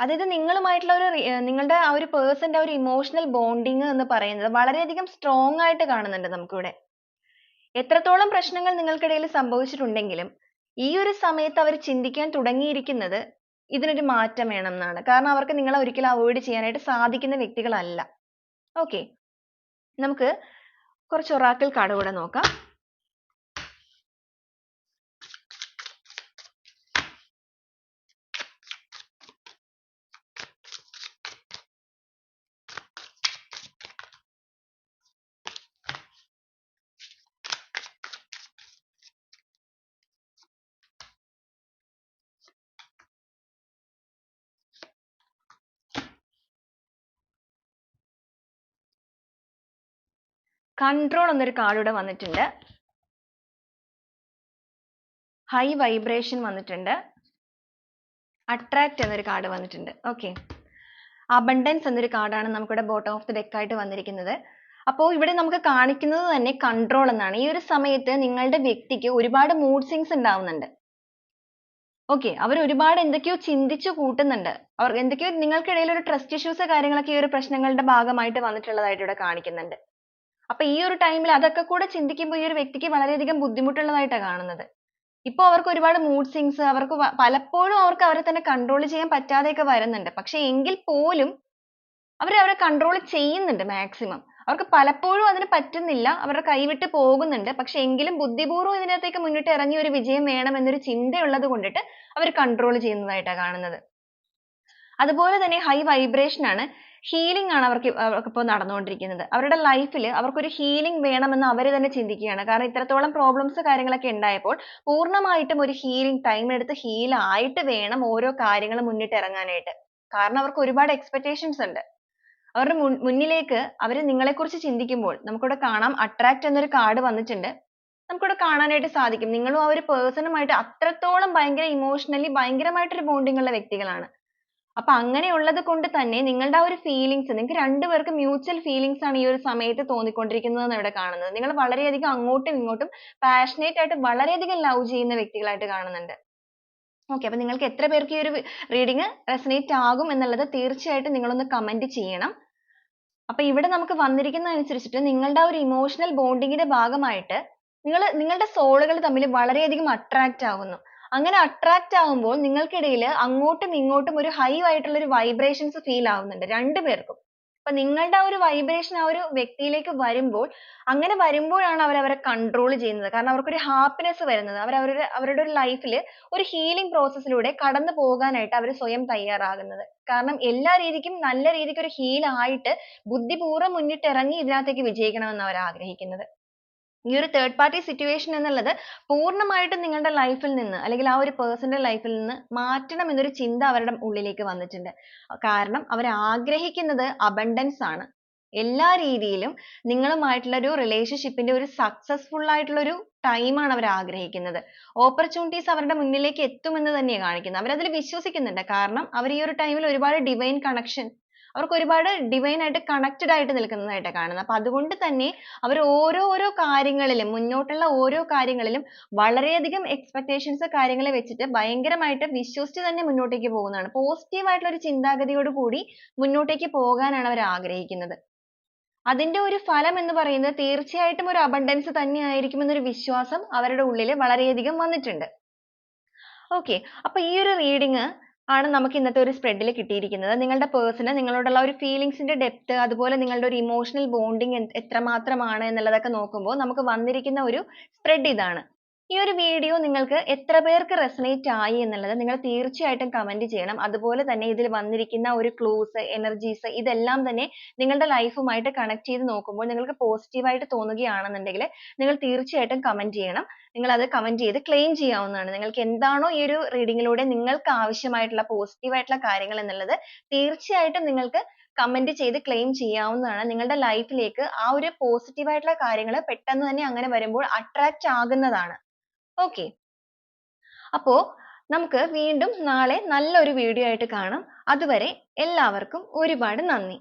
Speaker 1: അതായത് നിങ്ങളുമായിട്ടുള്ള ഒരു നിങ്ങളുടെ ആ ഒരു പേഴ്സന്റെ ന്റെ ഒരു ഇമോഷണൽ ബോണ്ടിങ് എന്ന് പറയുന്നത് വളരെയധികം സ്ട്രോങ് ആയിട്ട് കാണുന്നുണ്ട് നമുക്കിവിടെ. എത്രത്തോളം പ്രശ്നങ്ങൾ നിങ്ങൾക്കിടയിൽ സംഭവിച്ചിട്ടുണ്ടെങ്കിലും ഈ ഒരു സമയത്ത് അവർ ചിന്തിക്കാൻ തുടങ്ങിയിരിക്കുന്നത് ഇതിനൊരു മാറ്റം വേണം എന്നാണ് കാരണം അവർക്ക് നിങ്ങളെ ഒരിക്കലും അവോയ്ഡ് ചെയ്യാനായിട്ട് സാധിക്കുന്ന വ്യക്തികളല്ല. ഓക്കെ നമുക്ക് കുറച്ച് ഒറാക്കിൾ കാർഡ് കൂടെ നോക്കാം. കൺട്രോൾ എന്നൊരു കാർഡ് ഇവിടെ വന്നിട്ടുണ്ട്. ഹൈ വൈബ്രേഷൻ വന്നിട്ടുണ്ട്. അട്രാക്ട് എന്നൊരു കാർഡ് വന്നിട്ടുണ്ട്. ഓക്കെ അബണ്ടൻസ് എന്നൊരു കാർഡാണ് നമുക്കിവിടെ ബോട്ടം ഓഫ് ദി ഡെക്ക് ആയിട്ട് വന്നിരിക്കുന്നത്. അപ്പോൾ ഇവിടെ നമുക്ക് കാണിക്കുന്നത് തന്നെ കൺട്രോൾ എന്നാണ്. ഈ ഒരു സമയത്ത് നിങ്ങളുടെ വ്യക്തിക്ക് ഒരുപാട് മൂഡ് സിങ്സ് ഉണ്ടാവുന്നുണ്ട്. ഓക്കെ അവർ ഒരുപാട് എന്തൊക്കെയോ ചിന്തിച്ചു കൂട്ടുന്നുണ്ട്. അവർ എന്തൊക്കെയോ നിങ്ങൾക്കിടയിൽ ഒരു ട്രസ്റ്റ് ഇഷ്യൂസ് കാര്യങ്ങളൊക്കെ ഈ ഒരു പ്രശ്നങ്ങളുടെ ഭാഗമായിട്ട് വന്നിട്ടുള്ളതായിട്ട് ഇവിടെ കാണിക്കുന്നുണ്ട്. അപ്പൊ ഈ ഒരു ടൈമിൽ അതൊക്കെ കൂടെ ചിന്തിക്കുമ്പോൾ ഈ ഒരു വ്യക്തിക്ക് വളരെയധികം ബുദ്ധിമുട്ടുള്ളതായിട്ടാണ് കാണുന്നത്. ഇപ്പൊ അവർക്ക് ഒരുപാട് മൂഡ് സിങ്സ് അവർക്ക് പലപ്പോഴും അവർക്ക് അവരെ തന്നെ കൺട്രോൾ ചെയ്യാൻ പറ്റാതെയൊക്കെ വരുന്നുണ്ട്. പക്ഷെ എങ്കിൽ പോലും അവർ അവരെ കൺട്രോൾ ചെയ്യുന്നുണ്ട് മാക്സിമം അവർക്ക് പലപ്പോഴും അതിന് പറ്റുന്നില്ല. അവരുടെ കൈവിട്ട് പോകുന്നുണ്ട്. പക്ഷെ എങ്കിലും ബുദ്ധിപൂർവം ഇതിനകത്തേക്ക് മുന്നിട്ട് ഇറങ്ങി ഒരു വിജയം വേണം എന്നൊരു ചിന്തയുള്ളത് കൊണ്ടിട്ട് അവർ കൺട്രോൾ ചെയ്യുന്നതായിട്ടാണ് കാണുന്നത്. അതുപോലെ തന്നെ ഹൈ വൈബ്രേഷൻ ആണ്. ഹീലിംഗ് ആണ് അവർക്ക് അവർക്കിപ്പോൾ നടന്നുകൊണ്ടിരിക്കുന്നത്. അവരുടെ ലൈഫിൽ അവർക്കൊരു ഹീലിംഗ് വേണമെന്ന് അവർ തന്നെ ചിന്തിക്കുകയാണ്. കാരണം ഇത്രത്തോളം പ്രോബ്ലംസ് കാര്യങ്ങളൊക്കെ ഉണ്ടായപ്പോൾ പൂർണമായിട്ടും ഒരു ഹീലിംഗ് ടൈം എടുത്ത് ഹീൽ ആയിട്ട് വേണം ഓരോ കാര്യങ്ങൾ മുന്നിട്ട് ഇറങ്ങാനായിട്ട്. കാരണം അവർക്ക് ഒരുപാട് എക്സ്പെക്ടേഷൻസ് ഉണ്ട്. അവരുടെ മുന്നിലേക്ക് അവർ നിങ്ങളെക്കുറിച്ച് ചിന്തിക്കുമ്പോൾ നമുക്കിവിടെ കാണാം അട്രാക്ട് എന്നൊരു കാർഡ് വന്നിട്ടുണ്ട്. നമുക്കിവിടെ കാണാനായിട്ട് സാധിക്കും. നിങ്ങളും ആ ഒരു പേഴ്സണുമായിട്ട് അത്രത്തോളം ഭയങ്കര ഇമോഷണലി ഭയങ്കരമായിട്ടൊരു ബോണ്ടിങ് ഉള്ള വ്യക്തികളാണ്. അപ്പൊ അങ്ങനെയുള്ളത് കൊണ്ട് തന്നെ നിങ്ങളുടെ ആ ഒരു ഫീലിങ്സ് നിങ്ങൾക്ക് രണ്ടുപേർക്കും മ്യൂച്വൽ ഫീലിങ്സ് ആണ് ഈ ഒരു സമയത്ത് തോന്നിക്കൊണ്ടിരിക്കുന്നതെന്ന് ഇവിടെ കാണുന്നത്. നിങ്ങൾ വളരെ അധികം അങ്ങോട്ടും ഇങ്ങോട്ടും പാഷനേറ്റ് ആയിട്ട് വളരെ അധികം ലവ് ചെയ്യുന്ന വ്യക്തികളായിട്ട് കാണുന്നുണ്ട്. ഓക്കെ അപ്പൊ നിങ്ങൾക്ക് എത്ര പേർക്ക് ഈ ഒരു റീഡിങ് റെസനേറ്റ് ആകും എന്നുള്ളത് തീർച്ചയായിട്ടും നിങ്ങൾ ഒന്ന് കമന്റ് ചെയ്യണം. അപ്പൊ ഇവിടെ നമുക്ക് വന്നിരിക്കുന്ന അനുസരിച്ചിട്ട് നിങ്ങളുടെ ആ ഒരു ഇമോഷണൽ ബോണ്ടിങ്ങിന്റെ ഭാഗമായിട്ട് നിങ്ങൾ നിങ്ങളുടെ സോളുകൾ തമ്മിൽ വളരെ അധികം അട്രാക്റ്റ് ആവുന്നു. അങ്ങനെ attract ആവുമ്പോൾ നിങ്ങൾക്കിടയിൽ അങ്ങോട്ടും ഇങ്ങോട്ടും ഒരു ഹൈ ആയിട്ടുള്ള ഒരു വൈബ്രേഷൻസ് ഫീൽ ആവുന്നുണ്ട് രണ്ടുപേർക്കും അപ്പൊ നിങ്ങളുടെ ആ ഒരു വൈബ്രേഷൻ ആ ഒരു വ്യക്തിയിലേക്ക് വരുമ്പോൾ അങ്ങനെ വരുമ്പോഴാണ് അവർ അവരെ കൺട്രോൾ ചെയ്യുന്നത്. കാരണം അവർക്കൊരു ഹാപ്പിനെസ് വരുന്നത്. അവർ അവരുടെ അവരുടെ ഒരു ലൈഫിൽ ഒരു ഹീലിംഗ് പ്രോസസ്സിലൂടെ കടന്നു പോകാനായിട്ട് അവർ സ്വയം തയ്യാറാകുന്നത്. കാരണം എല്ലാ രീതിക്കും നല്ല രീതിക്ക് ഒരു ഹീൽ ആയിട്ട് ബുദ്ധിപൂർവം മുന്നിട്ടിറങ്ങി ഇതിനകത്തേക്ക് വിജയിക്കണമെന്ന് അവർ ആഗ്രഹിക്കുന്നത്. ഈ ഒരു തേർഡ് പാർട്ടി സിറ്റുവേഷൻ എന്നുള്ളത് പൂർണമായിട്ടും നിങ്ങളുടെ ലൈഫിൽ നിന്ന് അല്ലെങ്കിൽ ആ ഒരു പേഴ്സന്റെ ലൈഫിൽ നിന്ന് മാറ്റണം എന്നൊരു ചിന്ത അവരുടെ ഉള്ളിലേക്ക് വന്നിട്ടുണ്ട്. കാരണം അവർ ആഗ്രഹിക്കുന്നത് അബണ്ടൻസ് ആണ്. എല്ലാ രീതിയിലും നിങ്ങളുമായിട്ടുള്ള ഒരു റിലേഷൻഷിപ്പിന്റെ ഒരു സക്സസ്ഫുൾ ആയിട്ടുള്ള ഒരു ടൈമാണ് അവർ ആഗ്രഹിക്കുന്നത്. ഓപ്പർച്യൂണിറ്റീസ് അവരുടെ മുന്നിലേക്ക് എത്തുമെന്ന് തന്നെയാണ് കാണിക്കുന്നത്. അതിൽ വിശ്വസിക്കുന്നുണ്ട്. കാരണം അവർ ഈ ഒരു ടൈമിൽ ഒരുപാട് ഡിവൈൻ കണക്ഷൻ അവർക്ക് ഒരുപാട് ഡിവൈൻ ആയിട്ട് കണക്റ്റഡ് ആയിട്ട് നിൽക്കുന്നതായിട്ട് കാണുന്നത്. അപ്പൊ അതുകൊണ്ട് തന്നെ അവർ ഓരോ ഓരോ കാര്യങ്ങളിലും മുന്നോട്ടുള്ള ഓരോ കാര്യങ്ങളിലും വളരെയധികം എക്സ്പെക്ടേഷൻസ് കാര്യങ്ങൾ വെച്ചിട്ട് ഭയങ്കരമായിട്ട് വിശ്വസിച്ച് തന്നെ മുന്നോട്ടേക്ക് പോകുന്നതാണ്. പോസിറ്റീവ് ആയിട്ടുള്ള ഒരു ചിന്താഗതിയോട് കൂടി മുന്നോട്ടേക്ക് പോകാനാണ് അവർ ആഗ്രഹിക്കുന്നത്. അതിന്റെ ഒരു ഫലം എന്ന് പറയുന്നത് തീർച്ചയായിട്ടും ഒരു അബണ്ടൻസ് തന്നെയായിരിക്കും എന്നൊരു വിശ്വാസം അവരുടെ ഉള്ളിൽ വളരെയധികം വന്നിട്ടുണ്ട്. Okay. അപ്പൊ ഈ ഒരു reading ആണ് നമുക്ക് ഇന്നത്തെ ഒരു സ്പ്രെഡിൽ കിട്ടിയിരിക്കുന്നത്. നിങ്ങളുടെ പേഴ്സണൽ നിങ്ങളോടുള്ള ഒരു ഫീലിംഗ്സിന്റെ ഡെപ്ത് അതുപോലെ നിങ്ങളുടെ ഒരു ഇമോഷണൽ ബോണ്ടിങ് എത്രമാത്രമാണ് എന്നുള്ളതൊക്കെ നോക്കുമ്പോൾ നമുക്ക് വന്നിരിക്കുന്ന ഒരു സ്പ്രെഡ് ഇതാണ്. ഈ ഒരു വീഡിയോ നിങ്ങൾക്ക് എത്ര പേർക്ക് റെസണേറ്റ് ആയി എന്നുള്ളത് നിങ്ങൾ തീർച്ചയായിട്ടും കമന്റ് ചെയ്യണം. അതുപോലെ തന്നെ ഇതിൽ വന്നിരിക്കുന്ന ഒരു ക്ലൂസ് എനർജീസ് ഇതെല്ലാം തന്നെ നിങ്ങളുടെ ലൈഫുമായിട്ട് കണക്ട് ചെയ്ത് നോക്കുമ്പോൾ നിങ്ങൾക്ക് പോസിറ്റീവായിട്ട് തോന്നുകയാണെന്നുണ്ടെങ്കിൽ നിങ്ങൾ തീർച്ചയായിട്ടും കമന്റ് ചെയ്യണം. നിങ്ങൾ അത് കമന്റ് ചെയ്ത് ക്ലെയിം ചെയ്യാവുന്നതാണ്. നിങ്ങൾക്ക് എന്താണോ ഈ ഒരു റീഡിങ്ങിലൂടെ നിങ്ങൾക്ക് ആവശ്യമായിട്ടുള്ള പോസിറ്റീവായിട്ടുള്ള കാര്യങ്ങൾ എന്നുള്ളത് തീർച്ചയായിട്ടും നിങ്ങൾക്ക് കമന്റ് ചെയ്ത് ക്ലെയിം ചെയ്യാവുന്നതാണ്. നിങ്ങളുടെ ലൈഫിലേക്ക് ആ ഒരു പോസിറ്റീവായിട്ടുള്ള കാര്യങ്ങൾ പെട്ടെന്ന് തന്നെ അങ്ങനെ വരുമ്പോൾ attract ആകുന്നതാണ്. Okay. അപ്പോ നമുക്ക് വീണ്ടും നാളെ നല്ലൊരു വീഡിയോ ആയിട്ട് കാണാം. അതുവരെ എല്ലാവർക്കും ഒരുപാട് നന്ദി.